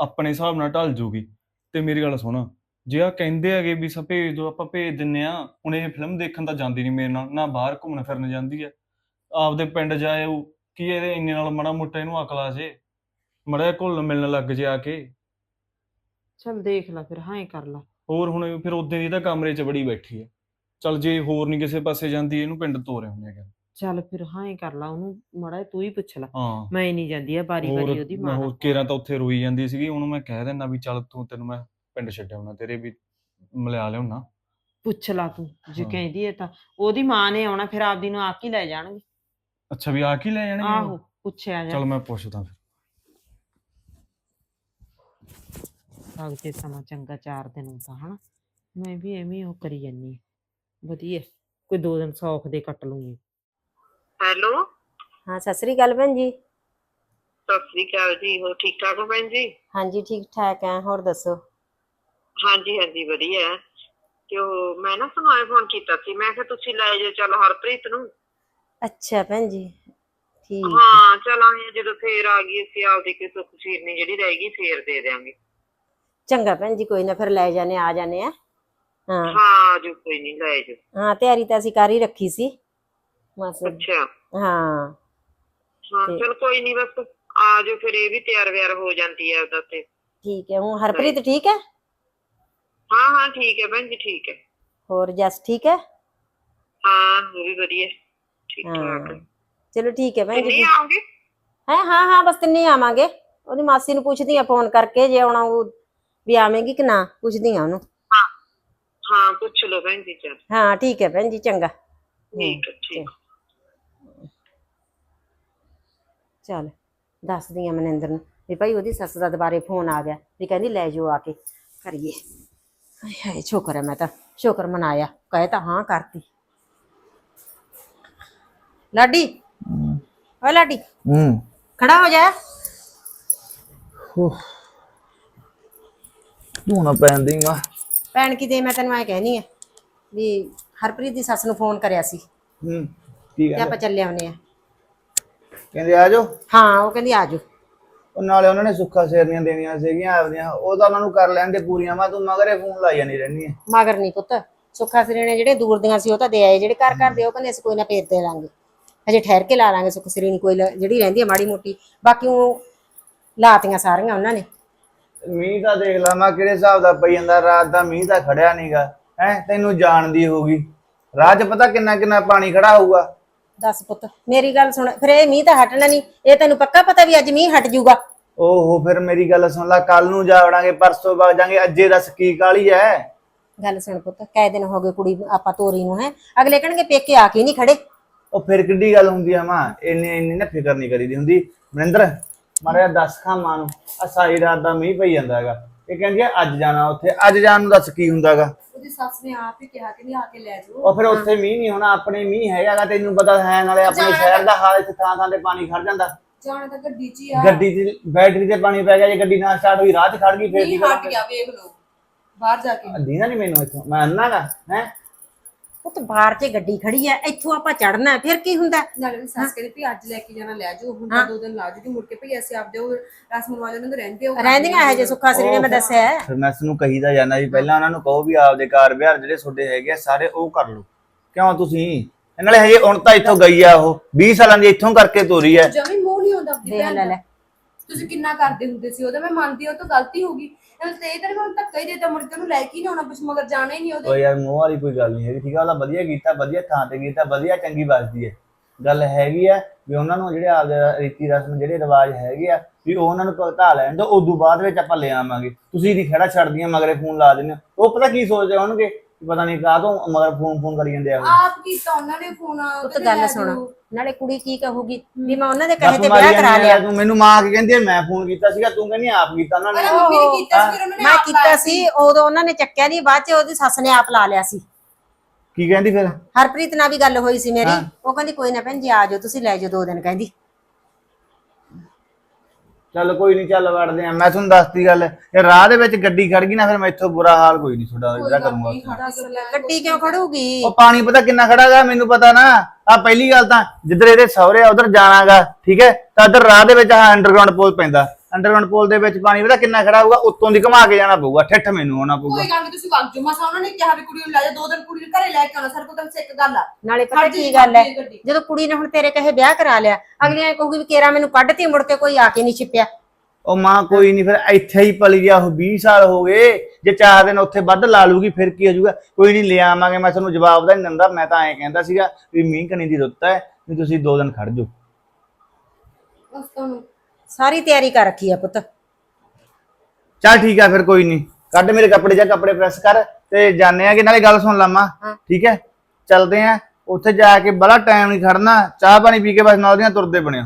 ਆਪਣੇ ਹਿਸਾਬ ਨਾਲ ਢਲ ਜੂਗੀ। ਤੇ ਮੇਰੀ ਗੱਲ ਸੁਣ ਜੇ ਆ ਕਹਿੰਦੇ ਹੈਗੇ ਵੀ ਸਭ ਭੇਜ ਦੋ ਆਪਾਂ ਭੇਜ ਦਿੰਨੇ ਆ ਹੁਣ ਇਹ ਫਿਲਮ ਦੇਖਣ ਤਾਂ ਜਾਂਦੀ ਨਹੀਂ ਮੇਰੇ ਨਾਲ ਨਾ ਬਾਹਰ ਘੁੰਮਣ ਫਿਰਨ ਜਾਂਦੀ ਹੈ ਆਪਦੇ ਪਿੰਡ ਜਾਏ ਉਹ ਕੀ ਇਹਦੇ ਇੰਨੇ ਨਾਲ ਮੜਾ ਮੋਟਾ ਇਹਨੂੰ ਅਕਲ ਆ ਜੇ? ਮੜਾ ਘੁਲ ਮਿਲਣ ਲੱਗ ਜੇ ਆ ਕੇ। ਚੱਲ ਦੇਖ ਲੈ ਫਿਰ ਹਾਂ ਹੀ ਕਰ ਲਾ। ਹੋਰ ਹੁਣ ਫਿਰ ਉਦੋਂ ਦੀ ਤਾਂ ਕਮਰੇ 'ਚ ਬੜੀ ਬੈਠੀ ਹੈ ਚੱਲ ਜੇ ਹੋਰ ਨਹੀਂ ਕਿਸੇ ਪਾਸੇ ਜਾਂਦੀ ਇਹਨੂੰ ਪਿੰਡ ਤੋਰੇ ਹੁੰਦੇ ਹੈਗੇ ਚੱਲ ਫਿਰ ਹਾਂ ਹੀ ਕਰ ਲਾ ਉਹਨੂੰ ਮੜਾ ਤੂੰ ਹੀ ਪੁੱਛ ਲੈ ਹਾਂ ਮੈਂ ਨਹੀਂ ਜਾਂਦੀ ਆ ਬਾਰੀ ਹੋਰ ਬਾਰੀ ਉਹਦੀ ਮਾਂ ਹੋਰ ਨਾਲ। ਕੇਰਾਂ ਤਾਂ ਉੱਥੇ ਰੋਈ ਜਾਂਦੀ ਸੀਗੀ ਉਹਨੂੰ ਮੈਂ ਕਹਿ ਦਿੰਦਾ ਵੀ ਚੱਲ ਤੂੰ ਤੈਨੂੰ ਮੈਂ ਪਿੰਡ ਛੱਡਿਆ ਹੁਣਾ ਤੇਰੇ ਵੀ ਮਿਲਿਆ ਲਿਆਉਣਾ ਪੁੱਛ ਲਾ ਤੂੰ ਜੇ ਹਾਂ। ਕਹਿੰਦੀ ਹੈ ਤਾਂ ਉਹਦੀ ਮਾਂ ਨੇ ਆਉਣਾ ਫਿਰ ਆਪਦੀ ਨੂੰ ਆ ਕੇ ਹੀ ਲੈ ਜਾਣਗੇ ਅੱਛਾ ਵੀ ਆ ਕੀ ਲੈ ਜਾਣਗੇ ਉਹ? ਆਹੋ ਪੁੱਛਿਆ ਜਾ ਚੱਲ ਮੈਂ ਪੁੱਛਦਾ ਫਿਰ ਲੱਗ ਤੇ ਸਮਾਂ ਚੰਗਾ ਚਾਰ ਦਿਨ ਹੁੰਦਾ ਹਨਾ ਮੈਂ ਵੀ ਐਵੇਂ ਹੀ ਉਹ ਕਰੀ ਜਾਨੀ ਆਂ। ਵਧੀਆ ਕੋਈ ਦੋ ਦਿਨ ਸੌਖ ਦੇ ਕੱਟ ਲੂੰਗੀ ਹੈਲੋ। ਹਾਂ ਸਤਿ ਸ੍ਰੀ ਅਕਾਲ ਭੈਣ ਜੀ। ਸਤਿ ਸ੍ਰੀ ਅਕਾਲ ਜੀ ਹੋ ਠੀਕ ਠਾਕ ਹੋ ਭੈਣ ਜੀ? ਹਾਂਜੀ ਠੀਕ ਠਾਕ ਹੈ ਹੋਰ ਦੱਸੋ? ਹਾਂਜੀ ਹਾਂਜੀ ਵਧੀਆ। ਹੈ। ਤੇ ਉਹ ਮੈਂ ਨਾ ਸੁਣਾਏ ਫੋਨ ਕੀਤਾ ਸੀ ਮੈਂ ਕਿਹਾ ਤੁਸੀਂ ਲੈ ਜਾਓ ਚੱਲ ਹਰਪ੍ਰੀਤ ਨੂੰ। ਅੱਛਾ ਭੈਣ ਜੀ ਠੀਕ ਹਾਂ ਚੱਲ ਆਏ ਜਦੋਂ ਫੇਰ ਆ ਗਈ ਅਸੀਂ ਆਪਦੀ ਕੋਈ ਸੁੱਖ ਸੀਰਨੀ ਜਿਹੜੀ ਰਹਿ ਗਈ ਫੇਰ ਦੇ ਦਿਆਂਗੇ। ਚੰਗਾ ਭੈਣ ਜੀ ਕੋਈ ਨਾ ਫਿਰ ਲੈ ਜਾਣੇ ਆ ਜਾਣੇ ਆ। ਹਾਂ। ਹਾਂ ਜੋ ਕੋਈ ਨਹੀਂ ਲੈ ਜਾਓ। ਹਾਂ ਤਿਆਰੀ ਤਾਂ ਅਸੀਂ ਕਰ ਹੀ ਰੱਖੀ ਸੀ। ਬਸ। ਅੱਛਾ। ਹਾਂ। ਹਾਂ ਤੇ- ਚਲ ਕੋਈ ਨਹੀਂ ਬਸ ਆ ਜਾਓ ਫਿਰ ਇਹ ਵੀ ਤਿਆਰ ਵਿਆਰ ਹੋ ਜਾਂਦੀ ਹੈ ਉਹਦਾ ਤੇ ਠੀਕ ਹੈ ਹੁਣ ਹਰਪ੍ਰੀਤ ਠੀਕ ਹੈ? ਹਾਂ ਹਾਂ ਠੀਕ ਹੈ ਭੈਣ ਜੀ ਠੀਕ ਹੈ। ਹੋਰ ਜਸ ਠੀਕ ਹੈ? ਹਾਂ ਉਹ ਵੀ ਵਧੀਆ ਠੀਕ ਹਾਂ। ਠਾਕ। ਚਲੋ ਠੀਕ ਹੈ ਭੈਣ ਜੀ ਆਉਂਗੇ ਹੈ ਹਾਂ ਹਾਂ ਬਸ ਤਿੰਨੇ ਆਵਾਂਗੇ। ਉਹਦੀ ਮਾਸੀ ਨੂੰ ਪੁੱਛਦੀ ਆ ਫੋਨ ਕਰਕੇ ਜੇ ਆਉਣਾ ਉਹ ਵੀ ਆਵੇਂਗੀ ਕਿ ਨਾ ਪੁੱਛਦੀ ਆ ਉਹਨੂੰ। ਹਾਂ ਪੁੱਛ ਲਓ ਭੈਣ ਜੀ ਚੱਲ। ਹਾਂ ਠੀਕ ਹੈ ਭੈਣ ਜੀ ਚੰਗਾ। ਠੀਕ ਹੈ ਠੀਕ। ਚੱਲ ਦੱਸਦੀ ਆ ਮਨਿੰਦਰ ਨੂੰ ਵੀ ਭਾਈ ਉਹਦੀ ਸੱਸ ਦਾ ਦੁਬਾਰੇ ਫੋਨ ਆ ਗਿਆ ਵੀ ਕਹਿੰਦੀ ਲੈ ਜਾਓ ਆ ਕੇ ਕਰੀਏ। ਹਾਏ ਹਾਏ ਸ਼ੁਕਰ ਹੈ ਮੈਂ ਤਾਂ ਸ਼ੁਕਰ ਮਨਾਇਆ ਕਹੇ ਤਾਂ ਹਾਂ ਕਰਤੀ। ਲਾਡੀ ਓ ਲਾਡੀ ਹੂੰ। ਖੜਾ ਹੋ ਜਾ। ਤੂੰ ਨਾ ਪੈਂਦੀ ਮਾ ਭੈਣ ਕਿਤੇ ਮੈਂ ਤੈਨੂੰ ਐ ਕਹਿਣੀ ਆ ਵੀ ਹਰਪ੍ਰੀਤ ਦੀ ਸੱਸ ਨੂੰ ਫੋਨ ਕਰਿਆ ਸੀ। ਹੂੰ ਕੀ ਤੇ ਆਪਾਂ ਚੱਲੇ ਆਉਨੇ ਆ। ਕਹਿੰਦੇ ਆ ਜਾਓ। ਹਾਂ ਉਹ ਕਹਿੰਦੀ ਆ ਜਾਓ। ਉਹ ਨਾਲੇ ਉਹਨਾਂ ਨੇ ਸੁੱਖਾ ਸੇਰਨੀਆਂ ਦੇਣੀਆਂ ਸੀਗੀਆਂ ਆਪਦੀਆਂ। ਉਹ ਤਾਂ ਉਹਨਾਂ ਨੂੰ ਕਰ ਲੈਣ ਦੇ ਪੂਰੀਆਂ। ਮੈਂ ਤੂੰ ਮਗਰੇ ਫੋਨ ਲਾਈ ਜਾਣੀ ਰਹਿਣੀ ਹੈ ਮਗਰ ਨਹੀਂ ਪੁੱਤ। ਸੁੱਖਾ ਸਰੀ ਨੇ ਜਿਹੜੇ ਦੂਰ ਦੀਆਂ ਸੀ ਉਹ ਤਾਂ ਦੇ ਆਏ। ਜਿਹੜੇ ਘਰ ਘਰ ਦੇ ਉਹ ਕਹਿੰਦੇ ਅਸੀਂ ਕੋਈ ਨਾ ਫੇਰ ਦੇ ਦਾਂਗੇ। ਹਜੇ ਠਹਿਰ ਕੇ ਲਾ ਲਾਂਗੇ ਸੁੱਖ ਸਰੀ ਨਹੀਂ ਕੋਈ ਲ- ਜਿਹੜੀ ਰਹਿੰਦੀ ਹੈ ਮਾੜੀ ਮੋਟੀ। ਬਾਕੀ ਉਹ ਲਾਤੀਆਂ ਸਾਰੀਆਂ ਉਹਨਾਂ ਨੇ। ਮੀਂਹ ਤਾਂ ਦੇਖ ਲਾ ਮੈਂ ਕਿਹੜੇ ਹਿਸਾਬ ਦਾ ਪਈ ਜਾਂਦਾ। ਰਾਤ ਦਾ ਮੀਂਹ ਤਾਂ ਖੜਿਆ ਨਹੀਂਗਾ ਹੈ ਤੈਨੂੰ ਜਾਣਦੀ ਹੋਗੀ ਰਾਹ 'ਚ ਪਤਾ ਕਿੰਨਾ ਕਿੰਨਾ ਪਾਣੀ ਖੜਾ ਹੋਊਗਾ। ਦੱਸ ਪੁੱਤ ਮੇਰੀ ਗੱਲ ਸੁਣ ਫਿਰ ਇਹ ਮੀਂਹ ਤਾਂ ਹਟਣਾ ਨਹੀਂ ਇਹ ਤੈਨੂੰ ਪੱਕਾ ਪਤਾ ਵੀ ਅੱਜ ਮੀਂਹ ਹਟ ਜਾਊਗਾ? ਓਹੋ ਫਿਰ ਮੇਰੀ ਗੱਲ ਸੁਣ ਲੈ ਕੱਲ ਨੂੰ ਜਾ ਵੜਾਂਗੇ ਪਰਸੋਂ ਵਗ ਜਾਾਂਗੇ ਅੱਜੇ ਦੱਸ ਕੀ ਕਾਲੀ ਐ? ਗੱਲ ਸੁਣ ਪੁੱਤ ਕਈ ਦਿਨ ਹੋ ਗਏ ਕੁੜੀ ਆਪਾਂ ਤੋਰੀ ਨੂੰ ਹੈ ਅਗਲੇ ਕਹਿਣਗੇ ਪੇਕੇ ਆ ਕੇ ਨਹੀਂ ਖੜੇ। ਉਹ ਫਿਰ ਕਿੱਡੀ ਗੱਲ ਹੁੰਦੀ ਆ ਮਾਂ ਇੰਨੀ ਇੰਨੀ ਨਾ ਫਿਕਰ ਨਹੀਂ ਕਰੀਦੀ ਹੁੰਦੀ। ਮਨਿੰਦਰ ਮਾਰਿਆ ਦੱਸ ਖਾਂ ਮਾਂ ਨੂੰ ਆ ਸਾਰੀ ਰਾਤ ਦਾ ਮੀਂਹ ਪਈ ਜਾਂਦਾ ਹੈਗਾ। ਇਹ ਕਹਿੰਦੀ ਆ ਅੱਜ ਜਾਣਾ ਉੱਥੇ ਅੱਜ ਜਾਣ ਨੂੰ ਦੱਸ ਕੀ ਹੁੰਦਾਗਾ? ਉਹਦੀ ਸੱਸ ਨੇ ਆਪ ਹੀ ਕਿਹਾ ਕਿ ਨਹੀਂ ਆ ਕੇ ਲੈ ਜਾਓ। ਉਹ ਫਿਰ ਉੱਥੇ ਮੀਂਹ ਨਹੀਂ ਹੋਣਾ ਆਪਣੇ ਮੀਂਹ ਹੈਗਾਗਾ ਤੈਨੂੰ ਪਤਾ ਹੈ ਨਾਲੇ ਆਪਣੇ ਸ਼ਹਿਰ ਦਾ ਹਾਲ ਇੱਥੇ ਥਾਂ ਥਾਂ ਤੇ ਪਾਣੀ ਖੜ ਜਾਂਦਾ। ਜਾਣਾ ਤਾਂ ਗੱਡੀ 'ਚ ਹੀ ਆ। ਗੱਡੀ 'ਚ ਬੈਟਰੀ ਤੇ ਪਾਣੀ ਪੈ ਗਿਆ ਜੇ ਗੱਡੀ ਨਾ ਸਟਾਰਟ ਹੋਈ ਰਾਹ 'ਚ ਖੜ ਗਈ ਫੇਰ ਨਹੀਂ ਹਟ ਗਿਆ ਵੇਖ ਲਓ। ਬਾਹਰ ਜਾ ਕੇ। ਦੀਨਾ ਨਹੀਂ ਮੈਨੂੰ ਇੱਥੋਂ ਮੈਂ ਅੰਨਾਗਾ ਹੈ? ਪੁੱਤ ਬਾਹਰ 'ਚ ਗੱਡੀ ਖੜੀ ਐ ਇੱਥੋਂ ਆਪਾਂ ਚੜਨਾ ਫਿਰ ਕੀ ਹੁੰਦਾ? ਨਾਲੇ ਵੀ ਸੱਸ ਕਹਿੰਦੀ ਵੀ ਅੱਜ ਲੈ ਕੇ ਜਾਣਾ ਲੈ ਜਾਓ ਹੁਣ ਤਾਂ ਦੋ ਦਿਨ ਲਾ ਜੂਗੀ ਮੁੜ ਕੇ ਭਈ ਅਸੀਂ ਆਪਦੇ ਉਹ ਰਸਮ ਵਾਲੇ ਨੂੰ ਰਹਿੰਦੇ ਹੋ ਰਹਿੰਦੀਆਂ ਇਹ ਜੇ ਸੁੱਖਾ ਸਰੀ ਨੇ ਮੈਂ ਦੱਸਿਆ ਹੈ। ਫਿਰ ਮੈਂ ਨੂੰ ਕਹੀਦਾ ਜਾਂਦਾ ਜੀ ਪਹਿਲਾਂ ਉਹਨਾਂ ਨੂੰ ਕਹੋ ਵੀ ਆਪਦੇ ਕਾਰ ਵਿਹਾਰ ਜਿਹੜੇ ਤੁਹਾਡੇ ਹੈਗੇ ਆ ਸਾਰੇ ਉਹ ਕਰ ਲਓ। ਕਿਉਂ ਤੁਸੀਂ? ਇਹ ਨਾਲੇ ਹਜੇ ਹੁਣ ਤਾਂ ਇੱਥੋਂ ਗਈ ਆ ਉਹ 20 ਸਾਲਾਂ ਦੀ ਇੱਥੋਂ ਕਰਕੇ ਤੋਰੀ ਐ ਜਮੀ ਮੂੰਹ ਨਹੀਂ ਹੁੰਦਾ ਆਪਣੀ ਦੇਖ ਭੈਣ ਲੈ ਦਾ। ਲੈ। ਤੁਸੀਂ ਕਿੰਨਾ ਕਰਦੇ ਹੁੰਦੇ ਸੀ ਉਹਦਾ? ਮੈਂ ਮੰਨਦੀ ਹਾਂ ਉਹ ਤਾਂ ਗਲਤੀ ਹੋ ਗਈ। ਐਵੇਂ ਤੇ ਇਹ ਤਾਂ ਧੱਕਾ ਹੀ ਦੇਤਾ, ਮੁੜ ਕੇ ਉਹਨੂੰ ਲੈ ਕੇ ਹੀ ਨਾ ਆਉਣਾ ਕੁਛ, ਮਗਰ ਜਾਣਾ ਹੀ ਨਹੀਂ ਓ ਯਾਰ, ਮੋਹ ਵਾਲੀ ਕੋਈ ਗੱਲ ਨਹੀਂ ਹੈਗੀ, ਠੀਕ ਆ? ਉਹਦਾ ਵਧੀਆ ਕੀਤਾ, ਵਧੀਆ ਥਾਂ ਤੇ ਕੀਤਾ, ਵਧੀਆ ਚੰਗੀ ਵੱਜਦੀ ਹੈ। ਗੱਲ ਹੈਗੀ ਆ ਵੀ ਉਹਨਾਂ ਨੂੰ ਜਿਹੜੇ ਆਪਦੇ ਰੀਤੀ ਰਸਮ, ਜਿਹੜੇ ਰਿਵਾਜ ਹੈਗੇ ਆ, ਵੀ ਉਹ ਉਹਨਾਂ ਨੂੰ ਭੁਗਤਾ ਲੈਣ ਤੋਂ ਉਦੋਂ ਬਾਅਦ ਵਿੱਚ ਆਪਾਂ ਲੈ ਆਵਾਂਗੇ। ਤੁਸੀਂ ਨਹੀਂ ਖੜਾ ਛੱਡਦੀਆਂ ਮਗਰੇ ਫੋਨ ਲਾ ਦਿੰਦੇ ਹੋ। ਉਹ ਪਤਾ ਕੀ ਸੋਚਦੇ ਹੋਣਗੇ? ਪਤਾ ਨਹੀਂ ਕਾਹ ਤੋਂ ਮਗਰ ਫੋਨ ਫੋਨ ਕਰੀ ਜਾਂਦੇ ਆ ਉਹ। ਆਪ ਕੀਤਾ ਉਹਨਾਂ ਨੇ ਫੋਨ ਉਹ ਤਾਂ ਕਹਿੰਦੇ ਗੱਲ ਸੁਣ। ਨਾਲੇ ਕੁੜੀ ਕੀ ਕਹੂਗੀ? ਵੀ ਮੈਂ ਉਹਨਾਂ ਦੇ ਕਹੇ ਬਸ ਤੇ ਮਾਰੀ ਵਿਆਹ ਕਰਾ ਜਾਂਦੀ ਆ, ਲਿਆ। ਤੂੰ ਮੈਨੂੰ ਮਾਂ ਕੀ ਕਹਿੰਦੀ ਆ, ਮੈਂ ਫੋਨ ਕੀਤਾ ਸੀਗਾ ਤੂੰ ਕਹਿੰਦੀ ਆਪ ਕੀਤਾ ਉਹਨਾਂ ਨੇ। ਮੰਮੀ ਨੇ ਕੀਤਾ ਸੀ ਫਿਰ ਉਹਨਾਂ ਨੇ ਮੈਂ ਆਪ ਕੀਤਾ ਸੀ ਉਦੋਂ ਉਹਨਾਂ ਨੇ ਚੱਕਿਆ ਨਹੀਂ ਬਾਅਦ ਚ ਉਹਦੀ ਸੱਸ ਨੇ ਆਪ ਲਾ ਲਿਆ ਸੀ। ਕੀ ਕਹਿੰਦੀ ਫਿਰ? ਹਰਪ੍ਰੀਤ ਨਾਲ ਵੀ ਗੱਲ ਹੋਈ ਸੀ ਮੇਰੀ। ਉਹ ਕਹਿੰਦੀ ਕੋਈ ਨਾ ਭੈਣ ਜੀ ਆ ਜਾਓ ਤੁਸੀਂ ਲੈ ਜਾਓ ਦੋ ਦਿਨ ਕਹਿੰਦੀ। ਚੱਲ ਕੋਈ ਨਹੀਂ ਚੱਲ ਵੜਦੇ ਆ। ਮੈਂ ਤੁਹਾਨੂੰ ਦੱਸਤੀ ਗੱਲ ਇਹ ਰਾਹ ਦੇ ਵਿੱਚ ਗੱਡੀ ਖੜ ਗਈ ਨਾ ਫਿਰ ਮੈਥੋਂ ਬੁਰਾ ਹਾਲ ਕੋਈ ਨਹੀਂ ਤੁਹਾਡਾ ਜਿਹੜਾ ਕਰੂੰਗਾ ਨਹੀਂ, ਖੜਾ ਕਰ ਲੈ, ਗੱਡੀ ਕਿਉਂ ਖੜੂਗੀ? ਉਹ ਪਾਣੀ ਪਤਾ ਕਿੰਨਾ ਖੜਾਗਾ ਮੈਨੂੰ ਪਤਾ ਨਾ। ਆ ਪਹਿਲੀ ਗੱਲ ਤਾਂ ਜਿੱਧਰ ਇਹਦੇ ਸਹੁਰੇ ਆ ਉਧਰ ਜਾਣਾਗਾ ਠੀਕ ਹੈ? ਤਾਂ ਉਧਰ ਰਾਹ ਦੇ ਵਿੱਚ ਆ ਅੰਡਰਗਰਾਉਂਡ ਪੁਲ ਪੈਂਦਾ। ਅੰਡਰਗਰਾਉਂਡ ਪੁਲ ਦੇ ਵਿੱਚ ਪਾਣੀ ਪਤਾ ਕਿੰਨਾ ਖੜਾ ਹੋਊਗਾ? ਉੱਤੋਂ ਦੀ ਘੁਮਾ ਕੇ ਜਾਣਾ ਪਊਗਾ ਠੱਠ ਮੈਨੂੰ ਆਉਣਾ ਪਊਗਾ। ਕੋਈ ਗੱਲ ਨਹੀਂ ਤੁਸੀਂ ਵਗ ਜਾਓ। ਮਸਾ ਉਹਨਾਂ ਨੇ ਕਿਹਾ ਵੀ ਕੁੜੀ ਨੂੰ ਲੈ ਜਾ ਦੋ ਦਿਨ ਕੁੜੀ ਨੂੰ ਘਰੇ ਲੈ ਕੇ ਆਉਣਾ ਸਰ ਕੋਲ ਤਾਂ ਇੱਕ ਗੱਲ ਆ। ਨਾਲੇ ਪਤਾ ਕੀ ਗੱਲ ਹੈ ਗੱਡੀ। ਜਦੋਂ ਕੁੜੀ ਨੇ ਹੁਣ ਤੇਰੇ ਕਹੇ ਵਿਆਹ ਕਰਾ ਲਿਆ ਅਗਲੀਆਂ ਇਹ ਕਹੂਗੀ ਵੀ ਕੇਰਾ ਮੈਨੂੰ ਕੱਢਤੀ ਮੁੜ ਕੇ ਕੋਈ ਆ ਕੇ ਨਹੀਂ ਛਿਪਿਆ। ਉਹ ਮਾਂ ਕੋਈ ਨਹੀਂ ਫਿਰ ਇੱਥੇ ਹੀ ਪਲ ਗਿਆ ਉਹ 20 ਸਾਲ ਹੋ ਗਏ। ਜੇ ਚਾਰ ਦਿਨ ਉੱਥੇ ਵੱਧ ਲਾ ਲੂਗੀ ਫਿਰ ਕੀ ਹੋ ਜਾਊਗਾ? ਕੋਈ ਨਹੀਂ ਲੈ ਆਵਾਂਗੇ। ਮੈਂ ਤੁਹਾਨੂੰ ਜਵਾਬ ਦਾ ਨਹੀਂ ਦਿੰਦਾ ਮੈਂ ਤਾਂ ਐਂ ਕਹਿੰਦਾ ਸੀਗਾ ਵੀ ਮੀਂਹ ਕਣੀ ਦੀ ਰੁੱਤ ਹੈ ਵੀ ਤੁਸੀਂ ਦੋ ਦਿਨ ਖੜ ਜਾਓ। ਬਸ ਤੁਹਾਨੂੰ ਸਾਰੀ ਤਿਆਰੀ ਕਰ ਰੱਖੀ ਆ ਪੁੱਤ। ਚੱਲ ਠੀਕ ਆ ਫਿਰ ਕੋਈ ਨਹੀਂ ਕੱਢ ਮੇਰੇ ਕੱਪੜੇ ਜਾਂ ਕੱਪੜੇ ਪ੍ਰੈਸ ਕਰ ਤੇ ਜਾਣੇ ਆ ਕਿ ਨਾਲੇ ਗੱਲ ਸੁਣ ਲਾਮਾ। ਠੀਕ ਹੈ? ਚੱਲਦੇ ਆ। ਉੱਥੇ ਜਾ ਕੇ ਬੜਾ ਟਾਈਮ ਨਹੀਂ ਖੜਨਾ। ਚਾਹ ਪਾਣੀ ਪੀ ਕੇ ਬਸ ਨਾਲ ਦੀਆਂ ਤੁਰਦੇ ਬਣਿਓ।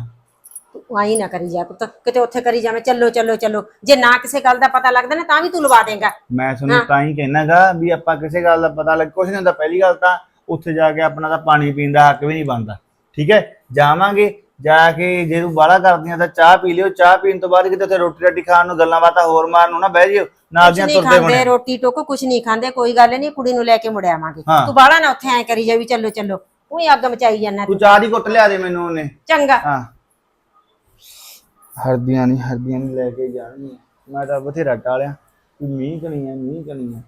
ਤੂੰ ਆਈ ਨਾ ਕਰੀ ਜਾ ਪੁੱਤ। ਕਿਤੇ ਉੱਥੇ ਕਰੀ ਜਾਵੇਂ ਚੱਲੋ ਚੱਲੋ ਚੱਲੋ। ਜੇ ਨਾ ਕਿਸੇ ਗੱਲ ਦਾ ਪਤਾ ਲੱਗਦਾ ਨਾ ਤਾਂ ਵੀ ਤੂੰ ਲਵਾ ਦੇਂਗਾ। ਮੈਂ ਤੁਹਾਨੂੰ। ਤਾਂ ਹੀ ਕਹਿਣਾਗਾ ਵੀ ਆਪਾਂ ਕਿਸੇ ਗੱਲ ਦਾ ਪਤਾ ਲੱਗ ਕੁਛ ਨਹੀਂ ਹੁੰਦਾ ਪਹਿਲੀ ਗੱਲ ਤਾਂ ਉੱਥੇ ਜਾ ਕੇ ਆਪਣਾ ਤਾਂ ਪਾਣੀ ਪੀਣ ਦਾ ਹੱਕ ਵੀ ਨਹੀਂ ਬਣਦਾ। ਠੀਕ ਹੈ? ਜਾਵਾਂਗੇ। ਜਾ ਕੇ ਜੇ ਤੂੰ ਬਾਹਲਾ ਕਰਦੀਆਂ ਤਾਂ ਚਾਹ ਪੀ ਲਿਓ। ਚਾਹ ਪੀਣ ਤੋਂ ਬਾਅਦ ਕਿਤੇ ਉੱਥੇ ਰੋਟੀ ਰਾਟੀ ਖਾਣ ਨੂੰ ਗੱਲਾਂ ਬਾਤਾਂ ਹੋਰ ਮਾਰਨ ਨੂੰ ਨਾ ਬਹਿ ਜਿਓ। ਨਾਲ ਦੀਆਂ ਨਹੀਂ ਤੁਰਦੇ ਖਾਂਦੇ ਰੋਟੀ ਟੋਕੋ ਕੁਛ ਨਹੀਂ ਖਾਂਦੇ ਕੋਈ ਗੱਲ ਨਹੀਂ ਕੁੜੀ ਨੂੰ ਲੈ ਕੇ ਮੁੜ ਆਵਾਂਗੇ। ਹਾਂ। ਤੂੰ ਬਾਹਲਾ ਨਾ ਉੱਥੇ ਐ ਕਰੀ ਜਾ ਵੀ ਚੱਲੋ ਚੱਲੋ। ਤੂੰ ਹੀ ਅੱਗ ਮਚਾਈ ਜਾਂਦਾ ਤੂੰ। ਚਾਹ ਦੀ ਘੁੱਟ ਲਿਆ ਦੇ ਮੈਨੂੰ ਉਹਨੇ। ਚੰਗਾ। ਹਾਂ। ਹਰਦੀਆਂ ਨਹੀਂ ਹਰਦੀਆਂ ਨਹੀਂ ਲੈ ਕੇ ਜਾਣਗੀਆਂ। ਮੈਂ ਤਾਂ ਬਥੇਰਾ ਟਾਲਿਆ। ਵੀ ਮੀਂਹ ਕਣੀ ਆ ਮੀਂਹ ਕਣੀ ਆ।